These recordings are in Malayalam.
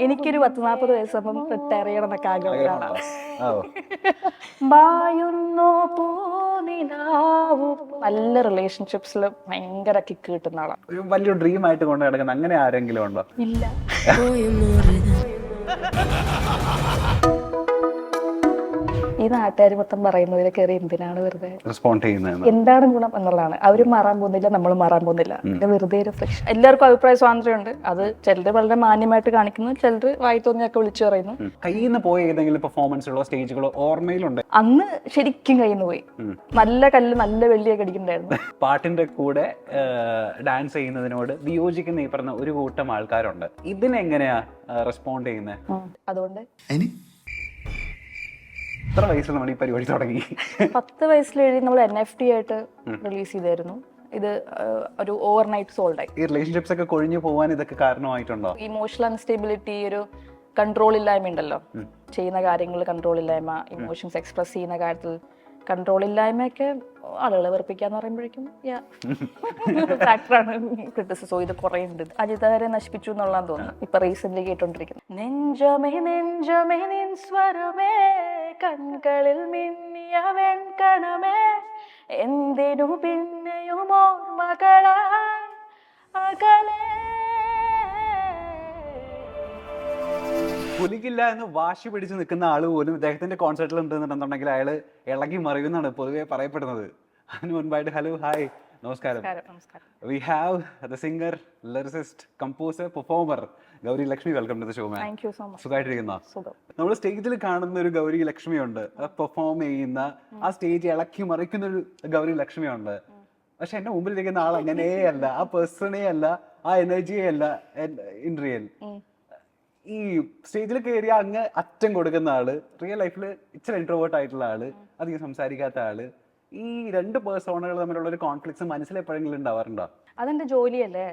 എനിക്കൊരു പത്ത് നാൽപ്പത് വയസ്സപ്പം റിട്ടയർ ചെയ്യണം എന്നൊക്കെ ആഗ്രഹമാണ് നല്ല റിലേഷൻഷിപ്സിൽ ഭയങ്കര കിക്ക് കിട്ടുന്ന ആളാണ് ഒരു വലിയൊരു ഡ്രീം ആയിട്ട് കൊണ്ട് നടക്കുന്ന അങ്ങനെ ആരെങ്കിലും ഉണ്ടോ? ഇല്ല. ഈ നാട്ടുകാർ മൊത്തം പറയുന്നതിൽ കയറി എന്തിനാണ് വെറുതെ? റെസ്പോണ്ട് ചെയ്യുന്നത്. എന്താണ് ഗുണം എന്നുള്ളതാണ്. അവർ മാറാൻ പോകുന്നില്ല നമ്മൾ മാറാൻ പോകുന്നില്ല. പിന്നെ വെറുതെ റിഫ്ലക്ഷൻ എല്ലാവർക്കും അഭിപ്രായ സ്വാതന്ത്ര്യമുണ്ട്. അത് ചിലർ വളരെ മാന്യമായിട്ട് കാണിക്കുന്നു ചിലർ വായി തോന്നിയൊക്കെ വിളിച്ചു പറയുന്നു. കയ്യിൽ നിന്ന് പോയ ഏതെങ്കിലും പെർഫോമൻസുകളോ സ്റ്റേജുകളോ ഓർമ്മയിലുണ്ട്? അന്ന് ശരിക്കും കയ്യിൽ നിന്ന് പോയി. നല്ല കല്ല് നല്ല വെള്ളിയൊക്കെ അടിക്കണ്ടായിരുന്നു പാട്ടിന്റെ കൂടെ ഡാൻസ് ചെയ്യുന്നതിനോട് വിയോജിക്കുന്ന ഈ പറഞ്ഞ ഒരു കൂട്ടം ആൾക്കാരുണ്ട്. ഇതിനെങ്ങനെയാ റെസ്പോണ്ട് ചെയ്യുന്നത്. അതുകൊണ്ട് എത്ര വയസ്സിൽ നമ്മൾ ഈ പരിപാടി തുടങ്ങി. പത്ത് വയസ്സിൽ എഴുതി നമ്മൾ എൻ എഫ് ടി ആയിട്ട് റിലീസ് ചെയ്തായിരുന്നു. ഇത് ഒരു ഓവർ നൈറ്റ് സോൾഡ് ആയി. ഈ റിലേഷൻഷിപ്സ് ഒക്കെ കൊഴിഞ്ഞു പോകാൻ ഇതൊക്കെ കാരണമായിട്ടുണ്ടോ? ഇമോഷണൽ അൺസ്റ്റേബിലിറ്റി ഒരു കൺട്രോൾ ഇല്ലായ്മ ഉണ്ടല്ലോ ചെയ്യുന്ന കാര്യങ്ങൾ കൺട്രോൾ ഇല്ലായ്മ ഇമോഷൻസ് എക്സ്പ്രസ് ചെയ്യുന്ന കാര്യത്തിൽ കൺട്രോൾ ഇല്ലായ്മയൊക്കെ ആളുകളെ വെറുപ്പിക്കാന്ന് പറയുമ്പോഴേക്കും ക്രിറ്റിസിസോ ഇത് കുറേ ഉണ്ട് അജിതാരെ നശിപ്പിച്ചു എന്നുള്ളതാണ് തോന്നുന്നു. ഇപ്പൊ റീസെന്റ് കേട്ടോണ്ടിരിക്കുന്നത് നെഞ്ചമേ നെഞ്ചമേ നിൻ സ്വരമേ കൺകളിൽ മിന്നിയ വെൺകണമേ എന്തിനു പിന്നെയും ഓർമ്മകളായി അകലേ പുലിക്കില്ല എന്ന് വാശി പിടിച്ച് നിൽക്കുന്ന ആൾ പോലും ഇദ്ദേഹത്തിന്റെ കോൺസെർട്ടിൽ ഉണ്ടെന്നുണ്ടെന്നുണ്ടെങ്കിൽ അയാൾ ഇളകി മറിയുന്നാണ് പൊതുവെ പറയപ്പെടുന്നത്. അതിന് മുൻപായിട്ട് ഹലോ ഹായ് നമസ്കാരം. We have the singer lyricist composer performer Gauri Lakshmi. Welcome to the show much സുഖമായിട്ടിരിക്കുന്ന? സുഖം. നമ്മൾ സ്റ്റേജിൽ കാണുന്ന ഒരു ഗൗരി ലക്ഷ്മി ഉണ്ട് പെർഫോം ചെയ്യുന്ന ആ സ്റ്റേജ് ഇളക്കി മറിക്കുന്ന ഒരു ഗൗരി ലക്ഷ്മി ഉണ്ട് പക്ഷെ എന്റെ മുമ്പിൽ ഇരിക്കുന്ന ആൾ അങ്ങനെയല്ല ആ പേഴ്സണേ അല്ല ആ എനർജിയേ അല്ല ഇൻ റിയൽ. ഈ സ്റ്റേജിൽ കയറിയ അങ്ങ് അറ്റം കൊടുക്കുന്ന ആൾ റിയൽ ലൈഫിൽ ഇച്ചിരി ഇൻട്രോവേർട്ട് ആയിട്ടുള്ള ആൾ അധികം സംസാരിക്കാത്ത ആൾ ഈ രണ്ട് പേഴ്സോണുകൾ തമ്മിലുള്ള ഒരു കോൺഫ്ലിക്ട്സ് മനസ്സിൽ എപ്പോഴെങ്കിലും ഉണ്ടാവാറുണ്ടോ? അതെന്റെ ജോലിയല്ലേ?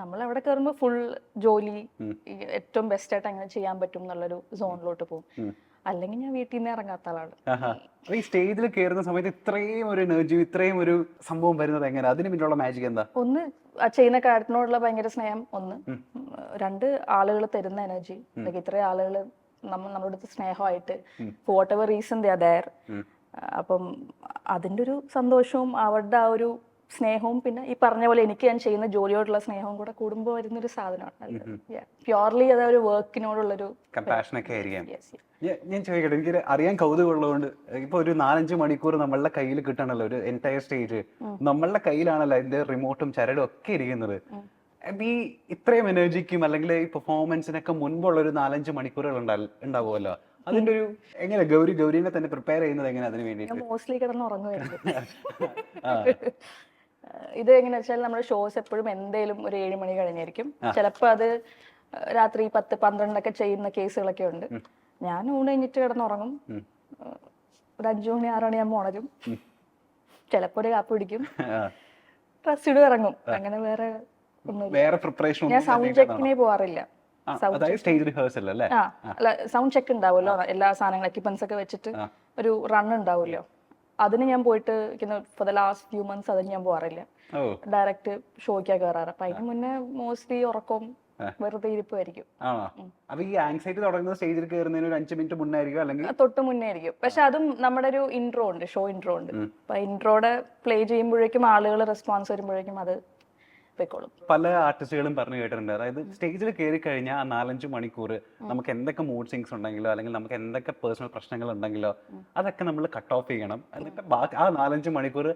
നമ്മൾ അവിടെ കയറുമ്പോൾ ഫുൾ ജോലി ഏറ്റവും ബെസ്റ്റ് ആയിട്ട് അങ്ങനെ ചെയ്യാൻ പറ്റും എന്നുള്ളൊരു സോണിലോട്ട് പോകും. അല്ലെങ്കിൽ ഞാൻ വീട്ടിൽ നിന്ന് ഇറങ്ങാത്ത ആളാണ്. ഈ സ്റ്റേജിൽ കയറുന്ന സമയത്ത് ഇത്രയും ഒരു എനർജി ഇത്രയും ഒരു സംഭവം വരുന്നത് എങ്ങനെ അതിന് പിന്നിലുള്ള മാജിക് എന്താ? ഒന്ന് ചെയ്യുന്ന കാര്യത്തിനോടുള്ള ഭയങ്കര സ്നേഹം ഒന്ന്. രണ്ട് ആളുകൾ തരുന്ന എനർജി അല്ലെങ്കിൽ ഇത്രയും ആളുകൾ നമ്മൾ നമ്മുടെ അടുത്ത് സ്നേഹമായിട്ട് വാട്ട് എവർ റീസൺ ദർ അപ്പം അതിന്റെ ഒരു സന്തോഷവും അവരുടെ ആ ഒരു സ്നേഹവും പിന്നെ ഈ പറഞ്ഞ പോലെ എനിക്ക് ഞാൻ ചെയ്യുന്ന ജോലിയോടുള്ള സ്നേഹവും കൂടെ കൂടുമ്പോൾ വരുന്നൊരു സാധനമാണ് പ്യുവർലി അത് ഒരു വർക്കിനോടുള്ളൊരു ആയിരിക്കാം. ഞാൻ- ചോദിക്കട്ടെ എനിക്ക് അറിയാൻ കൗതുകമുള്ളതുകൊണ്ട് ഇപ്പൊ ഒരു നാലഞ്ച് മണിക്കൂർ നമ്മളുടെ കയ്യിൽ കിട്ടണല്ലോ ഒരു എൻടയർ സ്റ്റേജ് നമ്മളുടെ കയ്യിലാണല്ലോ അതിന്റെ റിമോട്ടും ചരടും ഒക്കെ ഇരിക്കുന്നത്. ഈ ഇത്രയും എനർജിക്കും അല്ലെങ്കിൽ ഈ പെർഫോമൻസിനൊക്കെ മുൻപുള്ള ഒരു നാലഞ്ച് മണിക്കൂറുകൾ ഉണ്ടാ- ഉണ്ടാവുമല്ലോ? അതിന്റെ ഒരു എങ്ങനെ ഗൗരി ഗൗരിനെ തന്നെ പ്രിപ്പയർ ചെയ്യുന്നത് എങ്ങനെ അതിന് വേണ്ടി മോസ്റ്റ്ലി കിടന്ന് ഉറങ്ങുമായിരുന്നു ഇത് എങ്ങനെയാ വെച്ചാൽ നമ്മുടെ ഷോസ് എപ്പോഴും എന്തേലും ഒരു ഏഴ് മണി കഴിഞ്ഞായിരിക്കും. ചിലപ്പോൾ അത് രാത്രി പത്ത് പന്ത്രണ്ടൊക്കെ ചെയ്യുന്ന കേസുകളൊക്കെ ഉണ്ട്. ഞാൻ ഊണ് കഴിഞ്ഞിട്ട് കിടന്നുറങ്ങും. ഒരു അഞ്ചു മണി ആറ് മണിയാകുമ്പോൾ ഉണരും. ചിലപ്പോൾ ഒരു കാപ്പ് പിടിക്കും ഡ്രസ് ഇടും ഇറങ്ങും. അങ്ങനെ വേറെ വേറെ പ്രിപ്പറേഷൻ ഞാൻ സൗണ്ട് ചെക്കിനെ പോവാറില്ല. സ്റ്റേജ് റിഹേഴ്സൽ അല്ല? സൗണ്ട് ചെക്ക് ഉണ്ടാവുമല്ലോ. എല്ലാ സാധനങ്ങളും എക്യുപ്മെന്റ്സ് ഒക്കെ വെച്ചിട്ട് ഒരു റൺ ഉണ്ടാവുമല്ലോ. അതിന് ഞാൻ പോയിട്ട് for the last few months അതിന് ഞാൻ പോകാറില്ല. ഡയറക്റ്റ് ഷോയ്ക്കാ കയറാറ് അപ്പൊ അതിന് മുന്നേ മോസ്റ്റ്ലി ഉറക്കം വെറുതെ ഇരിപ്പായിരിക്കും. അപ്പൊ ഈ ആങ്സൈറ്റി തുടങ്ങുന്ന സ്റ്റേജിൽ കയറുന്നതിന് ഒരു അഞ്ച് മിനിറ്റ് മുന്നേ ആയിരിക്കും അല്ലെങ്കിൽ? തൊട്ട് മുന്നേ ആയിരിക്കും. പക്ഷെ അതും നമ്മുടെ ഒരു ഇൻട്രോ ഉണ്ട് ഷോ ഇൻട്രോ ഉണ്ട്. അപ്പൊ ഇൻട്രോടെ പ്ലേ ചെയ്യുമ്പോഴേക്കും ആളുകൾ റെസ്പോൺസ് വരുമ്പോഴേക്കും അത് പൊയ്ക്കോളും പല ആർട്ടിസ്റ്റുകളും പറഞ്ഞു കേട്ടിട്ടുണ്ട്. അതായത് സ്റ്റേജിൽ കയറി കഴിഞ്ഞാൽ ആ നാലഞ്ച് മണിക്കൂർ നമുക്ക് എന്തൊക്കെ മൂഡ് സിങ്സ് ഉണ്ടെങ്കിലോ അല്ലെങ്കിൽ നമുക്ക് എന്തൊക്കെ പേഴ്സണൽ പ്രശ്നങ്ങൾ ഉണ്ടെങ്കിലോ അതൊക്കെ നമ്മൾ കട്ട് ഓഫ് ചെയ്യണം. എന്നിട്ട് ബാക്കി ആ നാലഞ്ച് മണിക്കൂർ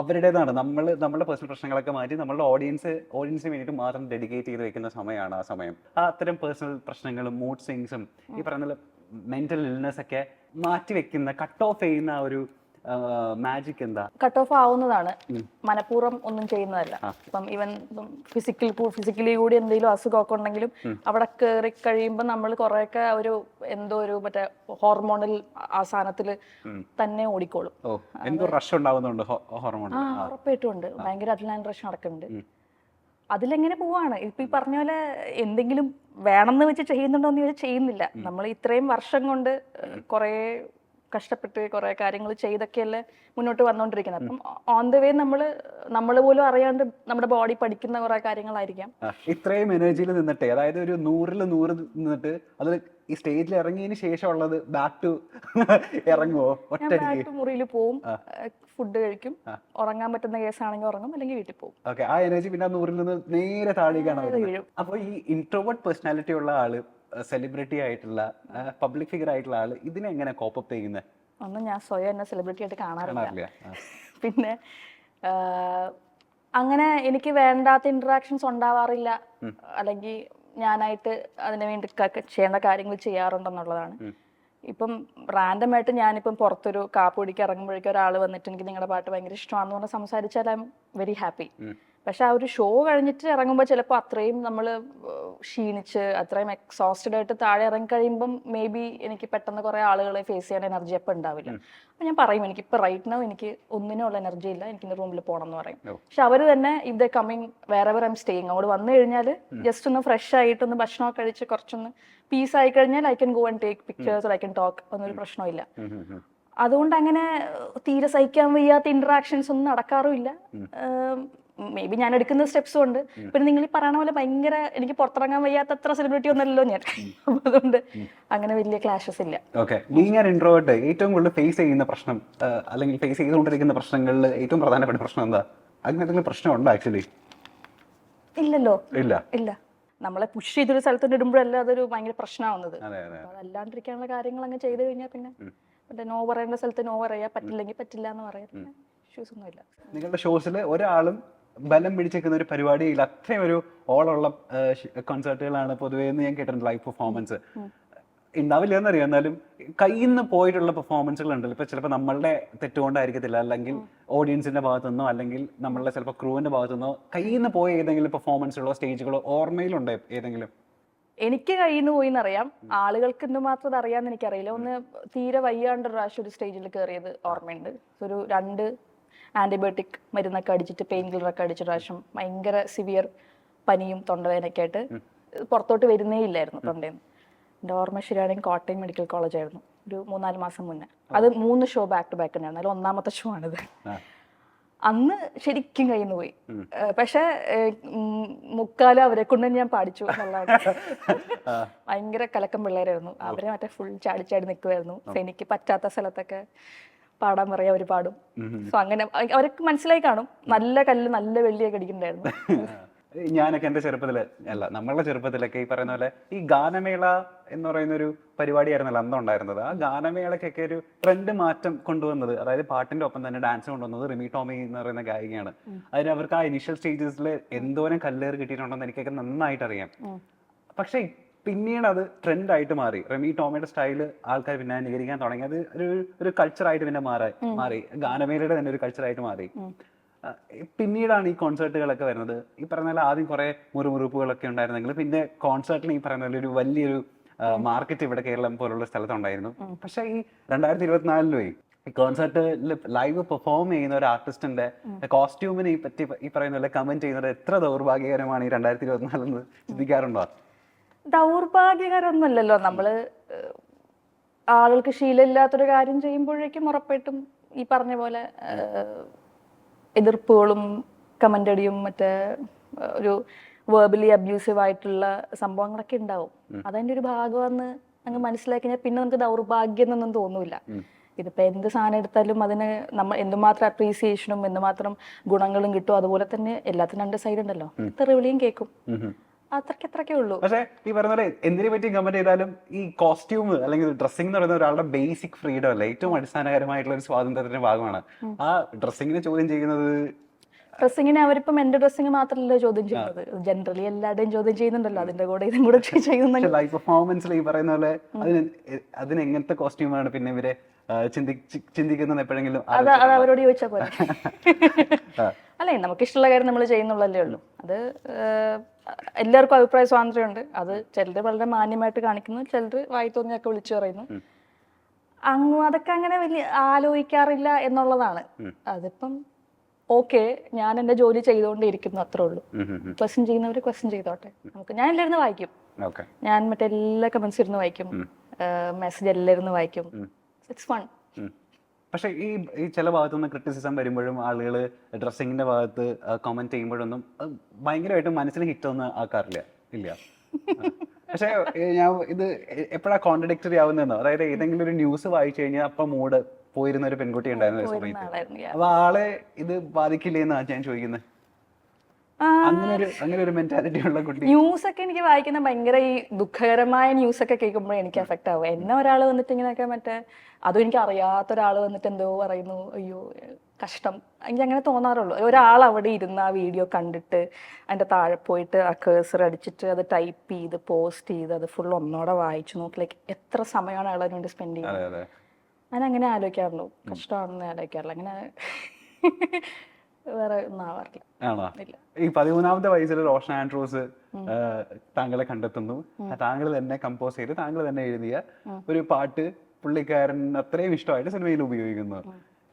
അവരുടേതാണ്. നമ്മൾ നമ്മുടെ പേഴ്സണൽ പ്രശ്നങ്ങളൊക്കെ മാറ്റി നമ്മളുടെ ഓഡിയൻസ് ഓഡിയൻസിന് വേണ്ടിയിട്ട് മാത്രം ഡെഡിക്കേറ്റ് ചെയ്ത് വെക്കുന്ന സമയമാണ് ആ സമയം. ആ അത്തരം പേഴ്സണൽ പ്രശ്നങ്ങളും മൂഡ് സിങ്സും ഈ പറയുന്ന മെന്റൽ ഇൽനെസ് ഒക്കെ മാറ്റി വെക്കുന്ന കട്ട് ഓഫ് ചെയ്യുന്ന ഒരു മാജിക് എന്താ? കട്ട് ഓഫ് ആവുന്നതാണ്. മനഃപൂർവം ഒന്നും ചെയ്യുന്നതല്ല. ഇപ്പം ഇവൻ ഫിസിക്കൽ ഫിസിക്കലി കൂടി എന്തെങ്കിലും അസുഖമൊക്കെ ഉണ്ടെങ്കിലും അവിടെ കയറി കഴിയുമ്പോൾ നമ്മൾ കുറെയൊക്കെ ഒരു എന്തോ ഒരു മറ്റേ ഹോർമോണൽ ആ സാധനത്തിൽ തന്നെ ഓടിക്കോളും. എന്തോ റഷ് ഉണ്ടാവുന്നുണ്ട് ഹോർമോൺ ആ ഉറപ്പായിട്ടും ഉണ്ട് ഭയങ്കര അഡ്ലാൻ റഷ് നടക്കുന്നുണ്ട്. അതിലെങ്ങനെ പോവാണ്. ഇപ്പൊ ഈ പറഞ്ഞ പോലെ എന്തെങ്കിലും വേണമെന്ന് വെച്ച് ചെയ്യുന്നുണ്ടോ എന്ന് ചോദിച്ചാൽ ചെയ്യുന്നില്ല നമ്മൾ ഇത്രയും വർഷം കൊണ്ട് കുറേ കഷ്ടപ്പെട്ട് കുറേ കാര്യങ്ങൾ ചെയ്തൊക്കെയല്ലേ മുന്നോട്ട് വന്നുകൊണ്ടിരിക്കുന്നത് അപ്പം ഓൺ ദ വേ നമ്മൾ നമ്മൾ പോലും അറിയാണ്ട് നമ്മുടെ ബോഡി പഠിക്കുന്ന കുറേ കാര്യങ്ങളായിരിക്കാം. ഇത്രയും എനർജിയിൽ നിന്നിട്ട് അതായത് ഒരു നൂറിൽ നൂറ് നിന്നിട്ട് അത് ഈ സ്റ്റേജിൽ ഇറങ്ങിയതിന് ശേഷം ഉള്ളത് ബാക്ക് ടു ഇറങ്ങുമോ ഒറ്റ മുറിയിൽ പോവും. ഫുഡ് കഴിക്കും. ഉറങ്ങാൻ പറ്റുന്ന കേസാണെങ്കിൽ ഉറങ്ങും അല്ലെങ്കിൽ വീട്ടിൽ പോകും ഓക്കെ ആ എനർജി പിന്നെ നൂറിൽ നിന്ന് നേരെ താഴേക്കാണ് അപ്പൊ ഈ ഇൻട്രോവേർട്ട് പേഴ്സണാലിറ്റി ഉള്ള ആൾ സെലിബ്രിറ്റി ആയിട്ടുള്ള പബ്ലിക് ഫിഗർ ആയിട്ടുള്ള ആൾ ഇതിനെ എങ്ങനെ കോപ്പപ്പ് ചെയ്യുന്നത് ഒന്നും ഞാൻ സ്വയം എന്നെ സെലിബ്രിറ്റി ആയിട്ട് കാണാറില്ല. പിന്നെ അങ്ങനെ എനിക്ക് വേണ്ടാത്ത ഇന്ററാക്ഷൻസ് ഉണ്ടാവാറില്ല. അല്ലെങ്കിൽ ഞാനായിട്ട് അതിനു വേണ്ടി ചെയ്യേണ്ട കാര്യങ്ങൾ ചെയ്യാറുണ്ടെന്നുള്ളതാണ്. ഇപ്പം റാൻഡം ആയിട്ട് ഞാനിപ്പം പുറത്തൊരു കാപ്പ് കുടിക്ക് ഇറങ്ങുമ്പോഴേക്കും ഒരാൾ വന്നിട്ട് എനിക്ക് നിങ്ങളുടെ പാട്ട് ഭയങ്കര ഇഷ്ടമാണെന്ന് പറഞ്ഞ് സംസാരിച്ചാൽ ഐ എം വെരി ഹാപ്പി പക്ഷെ ആ ഒരു ഷോ കഴിഞ്ഞിട്ട് ഇറങ്ങുമ്പോൾ ചിലപ്പോൾ അത്രയും നമ്മൾ ക്ഷീണിച്ച് അത്രയും എക്സോസ്റ്റഡ് ആയിട്ട് താഴെ ഇറങ്ങി കഴിയുമ്പം മേ ബി എനിക്ക് പെട്ടെന്ന് കുറേ ആളുകളെ ഫേസ് ചെയ്യാൻ എനർജി അപ്പം ഉണ്ടാവില്ല. അപ്പം ഞാൻ പറയും എനിക്ക് ഇപ്പം റൈറ്റ് നോ എനിക്ക് ഒന്നിനുള്ള എനർജി ഇല്ല എനിക്ക് ഇന്ന് റൂമിൽ പോകണം എന്ന് പറയും. പക്ഷെ അവർ തന്നെ ഇഫ് ദ കമ്മിങ് വേറെ എവർ ഐം സ്റ്റേയിങ് അങ്ങോട്ട് വന്നു കഴിഞ്ഞാൽ ജസ്റ്റ് ഒന്ന് ഫ്രഷ് ആയിട്ട് ഒന്ന് ഭക്ഷണമൊക്കെ കഴിച്ച് കുറച്ചൊന്ന് പീസ് ആയി കഴിഞ്ഞാൽ I can go and take pictures I can talk ഒന്നൊരു പ്രശ്നമില്ല. അതുകൊണ്ട് അങ്ങനെ തീരെ സഹിക്കാൻ വയ്യാത്ത ഇന്ററാക്ഷൻസ് ഒന്നും നടക്കാറുമില്ല മേ ബി ഞാൻ എടുക്കുന്ന സ്റ്റെപ്സും ഉണ്ട് പിന്നെ നിങ്ങൾ ഈ പറയണ പോലെ ഭയങ്കര എനിക്ക് പുറത്തിറങ്ങാൻ വയ്യാത്ത അത്ര സെലിബ്രിറ്റി ഒന്നല്ലോ ഞാൻ അതുകൊണ്ട് അങ്ങനെ വലിയ ക്ലാഷസ് ഇല്ല. ഓക്കെ ആൻ ഇൻട്രോവേർട്ട് ഏറ്റവും കൂടുതൽ ഫേസ് ചെയ്യുന്ന പ്രശ്നം അല്ലെങ്കിൽ ഫേസ് ചെയ്തുകൊണ്ടിരിക്കുന്ന പ്രശ്നങ്ങളിൽ ഏറ്റവും പ്രധാനപ്പെട്ട പ്രശ്നം എന്താ? അങ്ങനെ എന്തെങ്കിലും പ്രശ്നമുണ്ടോ ആക്ച്വലി ഇല്ലല്ലോ. ഇല്ല. ഇല്ല. നമ്മളെ പുഷ് ചെയ്തൊരു സ്ഥലത്തോട്ട് ഇടുമ്പോഴല്ല അതൊരു ഭയങ്കര പ്രശ്നമാവുന്നത്. അതല്ലാണ്ടിരിക്കാനുള്ള കാര്യങ്ങൾ അങ്ങ് ചെയ്തു കഴിഞ്ഞാൽ പിന്നെ മറ്റേ നോ പറയേണ്ട സ്ഥലത്ത് നോ പറയാ പറ്റില്ലെങ്കിൽ പറ്റില്ല എന്ന് പറയാം. ഇഷ്യൂസ് ഒന്നും ഇല്ല നിങ്ങളുടെ ഷോസിൽ ഒരാളും ബലം പിടിച്ചേക്കുന്ന ഒരു പരിപാടിയിൽ അത്രയും ഒരു ഓളുള്ള കോൺസേർട്ടുകളാണ് പൊതുവേ എന്ന് ഞാൻ കേട്ടിട്ടുണ്ട് ലൈവ് പെർഫോമൻസ് ഉണ്ടാവില്ല എന്നറിയാം എന്നാലും കയ്യിൽ നിന്ന് പോയിട്ടുള്ള പെർഫോമൻസുകൾ ഉണ്ടല്ലോ ഇപ്പൊ ചിലപ്പോൾ നമ്മളുടെ തെറ്റുകൊണ്ടായിരിക്കത്തില്ല. അല്ലെങ്കിൽ ഓഡിയൻസിന്റെ ഭാഗത്തു നിന്നോ അല്ലെങ്കിൽ നമ്മളുടെ ചിലപ്പോൾ ക്രൂവിന്റെ ഭാഗത്തു നിന്നോ കയ്യിൽ നിന്ന് പോയ ഏതെങ്കിലും പെർഫോമൻസുകളോ സ്റ്റേജുകളോ ഓർമ്മയിലുണ്ടോ ഏതെങ്കിലും? എനിക്ക് കയ്യിൽ നിന്ന് പോയി എന്നറിയാം ആളുകൾക്ക് എന്തുമാത്രം അത് അറിയാമെന്ന് എനിക്കറിയില്ല. ഒന്ന് തീരെ വയ്യാണ്ട് ഒരു പ്രാവശ്യം ഒരു സ്റ്റേജിൽ കയറിയത് ഓർമ്മയുണ്ട്. ഒരു രണ്ട് ആന്റിബയോട്ടിക് മരുന്നൊക്കെ അടിച്ചിട്ട് പെയിൻ കില്ലറൊക്കെ അടിച്ച പ്രാവശ്യം ഭയങ്കര സിവിയർ പനിയും തൊണ്ടവേദനയൊക്കെ ആയിട്ട് പുറത്തോട്ട് വരുന്നേ ഇല്ലായിരുന്നു തൊണ്ടയിൽ നിന്ന്. എന്റെ ഓർമ്മ ശരിയാണെങ്കിൽ കോട്ടയം മെഡിക്കൽ കോളേജ് ആയിരുന്നു. ഒരു മൂന്നാൽ മാസം മുന്നേ. അത് മൂന്ന് ഷോ ബാക്ക് ടു ബാക്ക് തന്നെയാണ് അതിൽ ഒന്നാമത്തെ ഷോ ആണിത്. അന്ന് ശരിക്കും കയ്യിൽ നിന്ന് പോയി. പക്ഷെ മുക്കാലും അവരെ കൊണ്ട് ഞാൻ പാടിച്ചു എന്നുള്ളതാണ്. ഭയങ്കര കലക്കം പിള്ളേരായിരുന്നു. അവരെ മറ്റേ ഫുൾ ചാടി ചാടി നിൽക്കുമായിരുന്നു എനിക്ക് പറ്റാത്ത സ്ഥലത്തൊക്കെ. പാടാൻ പറയാ അവർ പാടും. സോ അങ്ങനെ അവർക്ക് മനസ്സിലായി കാണും. നല്ല കല്ല് നല്ല വെള്ളിയൊക്കെ അടിക്കണ്ടായിരുന്നു ഞാനൊക്കെ എന്റെ ചെറുപ്പത്തിൽ അല്ല നമ്മളുടെ ചെറുപ്പത്തിലൊക്കെ ഈ പറയുന്ന പോലെ ഈ ഗാനമേള എന്ന് പറയുന്ന ഒരു പരിപാടിയായിരുന്നല്ലോ അന്ന് ഉണ്ടായിരുന്നത്. ആ ഗാനമേളക്കൊക്കെ ഒരു ട്രെൻഡ് മാറ്റം കൊണ്ടുവന്നത് അതായത് പാട്ടിന്റെ ഒപ്പം തന്നെ ഡാൻസ് കൊണ്ടുവന്നത് റിമി ടോമി എന്ന് പറയുന്ന ഗായികയാണ്. അതിന് അവർക്ക് ആ ഇനിഷ്യൽ സ്റ്റേജസിൽ എന്തോരം കല്ലേറ് കിട്ടിയിട്ടുണ്ടെന്ന് എനിക്കൊക്കെ നന്നായിട്ട് അറിയാം പക്ഷേ പിന്നീട് അത് ട്രെൻഡായിട്ട് മാറി. റെമി ടോമിയുടെ സ്റ്റൈൽ ആൾക്കാർ പിന്നെ അനുകരിക്കാൻ തുടങ്ങി. അത് ഒരു ഒരു കൾച്ചറായിട്ട് പിന്നെ മാറി മാറി. ഗാനമേലയുടെ തന്നെ ഒരു കൾച്ചറായിട്ട് മാറി. പിന്നീടാണ് ഈ കോൺസേർട്ടുകളൊക്കെ വരുന്നത്. ഈ പറഞ്ഞ ആദ്യം കുറെ മുറുമുറുപ്പുകളൊക്കെ ഉണ്ടായിരുന്നെങ്കിൽ പിന്നെ കോൺസേർട്ടിന് ഈ പറഞ്ഞ ഒരു വലിയൊരു മാർക്കറ്റ് ഇവിടെ കേരളം പോലുള്ള സ്ഥലത്തുണ്ടായിരുന്നു. പക്ഷേ ഈ രണ്ടായിരത്തി ഇരുപത്തിനാലിലുമേ ഈ കോൺസേർട്ടിൽ ലൈവ് പെർഫോം ചെയ്യുന്ന ഒരു ആർട്ടിസ്റ്റിന്റെ കോസ്റ്റ്യൂമിനെ പറ്റി ഈ പറയുന്ന കമന്റ് ചെയ്യുന്നത് എത്ര ദൗർഭാഗ്യകരമാണ് ഈ രണ്ടായിരത്തി ഇരുപത്തിനാലെന്ന് ചിന്തിക്കാറുണ്ടോ? ദൗർഭാഗ്യകരമൊന്നുമല്ലല്ലോ നമ്മൾ ഏഹ്, ആളുകൾക്ക് ശീലമില്ലാത്തൊരു കാര്യം ചെയ്യുമ്പോഴേക്കും ഉറപ്പായിട്ടും ഈ പറഞ്ഞ പോലെ എതിർപ്പുകളും കമന്റടിയും മറ്റേ ഒരു വേർബലി അബ്യൂസീവ് ആയിട്ടുള്ള സംഭവങ്ങളൊക്കെ ഉണ്ടാവും. അതതിന്റെ ഒരു ഭാഗമാണ് അങ്ങ് മനസ്സിലാക്കി കഴിഞ്ഞാൽ പിന്നെ നമുക്ക് ദൗർഭാഗ്യം എന്നൊന്നും തോന്നൂല ഇതിപ്പോ എന്ത് സാധനം എടുത്താലും അതിന് നമ്മൾ എന്തുമാത്രം അപ്രീസിയേഷനും എന്തുമാത്രം ഗുണങ്ങളും കിട്ടും അതുപോലെ തന്നെ എല്ലാത്തിനും രണ്ട് സൈഡ് ഉണ്ടല്ലോ. തെറിവിളിയും കേൾക്കും. അത്രയ്ക്ക് ഉള്ളൂ. പക്ഷേ ഈ പറഞ്ഞ പോലെ എന്തിനെ പറ്റി കമന്റ് ചെയ്താലും ഈ കോസ്റ്റ്യൂം അല്ലെങ്കിൽ ഡ്രസ്സിംഗ് എന്ന് പറയുന്ന ഒരാളുടെ ബേസിക് ഫ്രീഡം അല്ലേ? ഏറ്റവും അടിസ്ഥാനകരമായിട്ടുള്ള ഒരു സ്വാതന്ത്ര്യത്തിന്റെ ഭാഗമാണ്. ആ ഡ്രസ്സിങ്ങിനെ ചോദ്യം ചെയ്യുന്നത്? ഡ്രസ്സിങ്ങിനെ അവരിപ്പം എന്റെ ഡ്രസ്സിങ് മാത്രമല്ല ചോദ്യം ചെയ്യുന്നത്. ജനറലി എല്ലാവരുടെയും ചോദ്യം ചെയ്യുന്നുണ്ടല്ലോ. അതിന്റെ കൂടെ ഇതും കൂടെ ചെയ്യുന്നുണ്ട്. ലൈവ് പെർഫോമൻസിൽ ഈ പറയുന്ന പോലെ അതിന് എ- അതിന് എങ്ങനത്തെ കോസ്റ്റ്യൂമാണ് പിന്നെ ഇവരെ ചിന്തിക്കുന്ന എപ്പോഴെങ്കിലും അത് അത് അവരോട് ചോദിച്ചാൽ പോലെ അല്ലേ നമുക്ക് ഇഷ്ടമുള്ള കാര്യം നമ്മൾ ചെയ്യുന്നുള്ളല്ലേ ഉള്ളൂ. അത് എല്ലാവർക്കും അഭിപ്രായ സ്വാതന്ത്ര്യമുണ്ട്. അത് ചിലർ വളരെ മാന്യമായിട്ട് കാണിക്കുന്നു ചിലർ വായി തോന്നിയൊക്കെ വിളിച്ചു പറയുന്നു. അങ്ങ് അതൊക്കെ അങ്ങനെ വലിയ ആലോചിക്കാറില്ല എന്നുള്ളതാണ്. അതിപ്പം ഓക്കെ ഞാൻ എന്റെ ജോലി ചെയ്തുകൊണ്ടിരിക്കുന്നു അത്രേ ഉള്ളൂ. ക്വസ്റ്റ്യൻ ചെയ്യുന്നവർ ക്വസ്റ്റ്യൻ ചെയ്തോട്ടെ. നമുക്ക് ഞാൻ എല്ലാവരും വായിക്കും. ഞാൻ മറ്റേ എല്ലാ കമന്റ്സ് ഇരുന്ന് വായിക്കും. മെസ്സേജ് എല്ലാം വായിക്കും. It's fun. പക്ഷെ ഈ ഈ ചില ഭാഗത്തു നിന്ന് ക്രിറ്റിസിസം വരുമ്പോഴും ആളുകൾ ഡ്രസ്സിങ്ങിന്റെ ഭാഗത്ത് കമന്റ് ചെയ്യുമ്പോഴൊന്നും ഭയങ്കരമായിട്ട് മനസ്സിൽ ഹിറ്റ് ഒന്നും ആക്കാറില്ല ഇല്ല. പക്ഷെ ഞാൻ ഇത് എപ്പോഴാ കോൺട്രഡിക്ടറി ആവുന്നതെന്നോ? അതായത് ഏതെങ്കിലും ഒരു ന്യൂസ് വായിച്ചു കഴിഞ്ഞാൽ അപ്പൊ മൂഡ് പോയിരുന്ന ഒരു പെൺകുട്ടി ഉണ്ടായിരുന്ന ഒരു പോയിരുന്ന സമയത്ത്. അപ്പൊ ആളെ ഇത് ബാധിക്കില്ലേന്നാ ഞാൻ ചോദിക്കുന്നത്. അങ്ങനെ ഒരു അങ്ങനെ ഒരു മെന്റാലിറ്റി ഉള്ള കുട്ടി. ന്യൂസ് ഒക്കെ എനിക്ക് വായിക്കുന്ന ഭയങ്കര ഈ ദുഃഖകരമായ ന്യൂസ് ഒക്കെ കേൾക്കുമ്പോൾ എനിക്ക് എഫക്റ്റ് ആവും. എന്നെ ഒരാൾ വന്നിട്ട് ഇങ്ങനെയൊക്കെ മറ്റേ അതും എനിക്ക് അറിയാത്ത ഒരാൾ വന്നിട്ട് എന്തോ പറയുന്നു അയ്യോ കഷ്ടം. എനിക്ക് അങ്ങനെ തോന്നാറുള്ളൂ. ഒരാൾ അവിടെ ഇരുന്ന് ആ വീഡിയോ കണ്ടിട്ട് അതിന്റെ താഴെ പോയിട്ട് ആ കേസർ അടിച്ചിട്ട് അത് ടൈപ്പ് ചെയ്ത് പോസ്റ്റ് ചെയ്ത് അത് ഫുൾ ഒന്നോടെ വായിച്ചു നോക്കി. ലൈക്ക് എത്ര സമയമാണ് അയാൾ അതിനുവേണ്ടി സ്പെൻഡ് ചെയ്യുന്നത്? ഞാൻ അങ്ങനെ ആലോചിക്കാറുള്ളൂ. കഷ്ടമാണെന്ന് ആലോചിക്കാറില്ല. അങ്ങനെ വേറെ ഒന്നും ആവാറില്ല. ആണോ? ഈ പതിമൂന്നാമത്തെ വയസ്സിൽ റോഷൻ ആൻഡ്രൂസ് താങ്കളെ കണ്ടെത്തുന്നു. താങ്കൾ തന്നെ കമ്പോസ് ചെയ്ത് താങ്കൾ തന്നെ എഴുതിയ ഒരു പാട്ട് പുള്ളിക്കാരൻ അത്രയും ഇഷ്ടമായിട്ട് സിനിമയിൽ ഉപയോഗിക്കുന്നു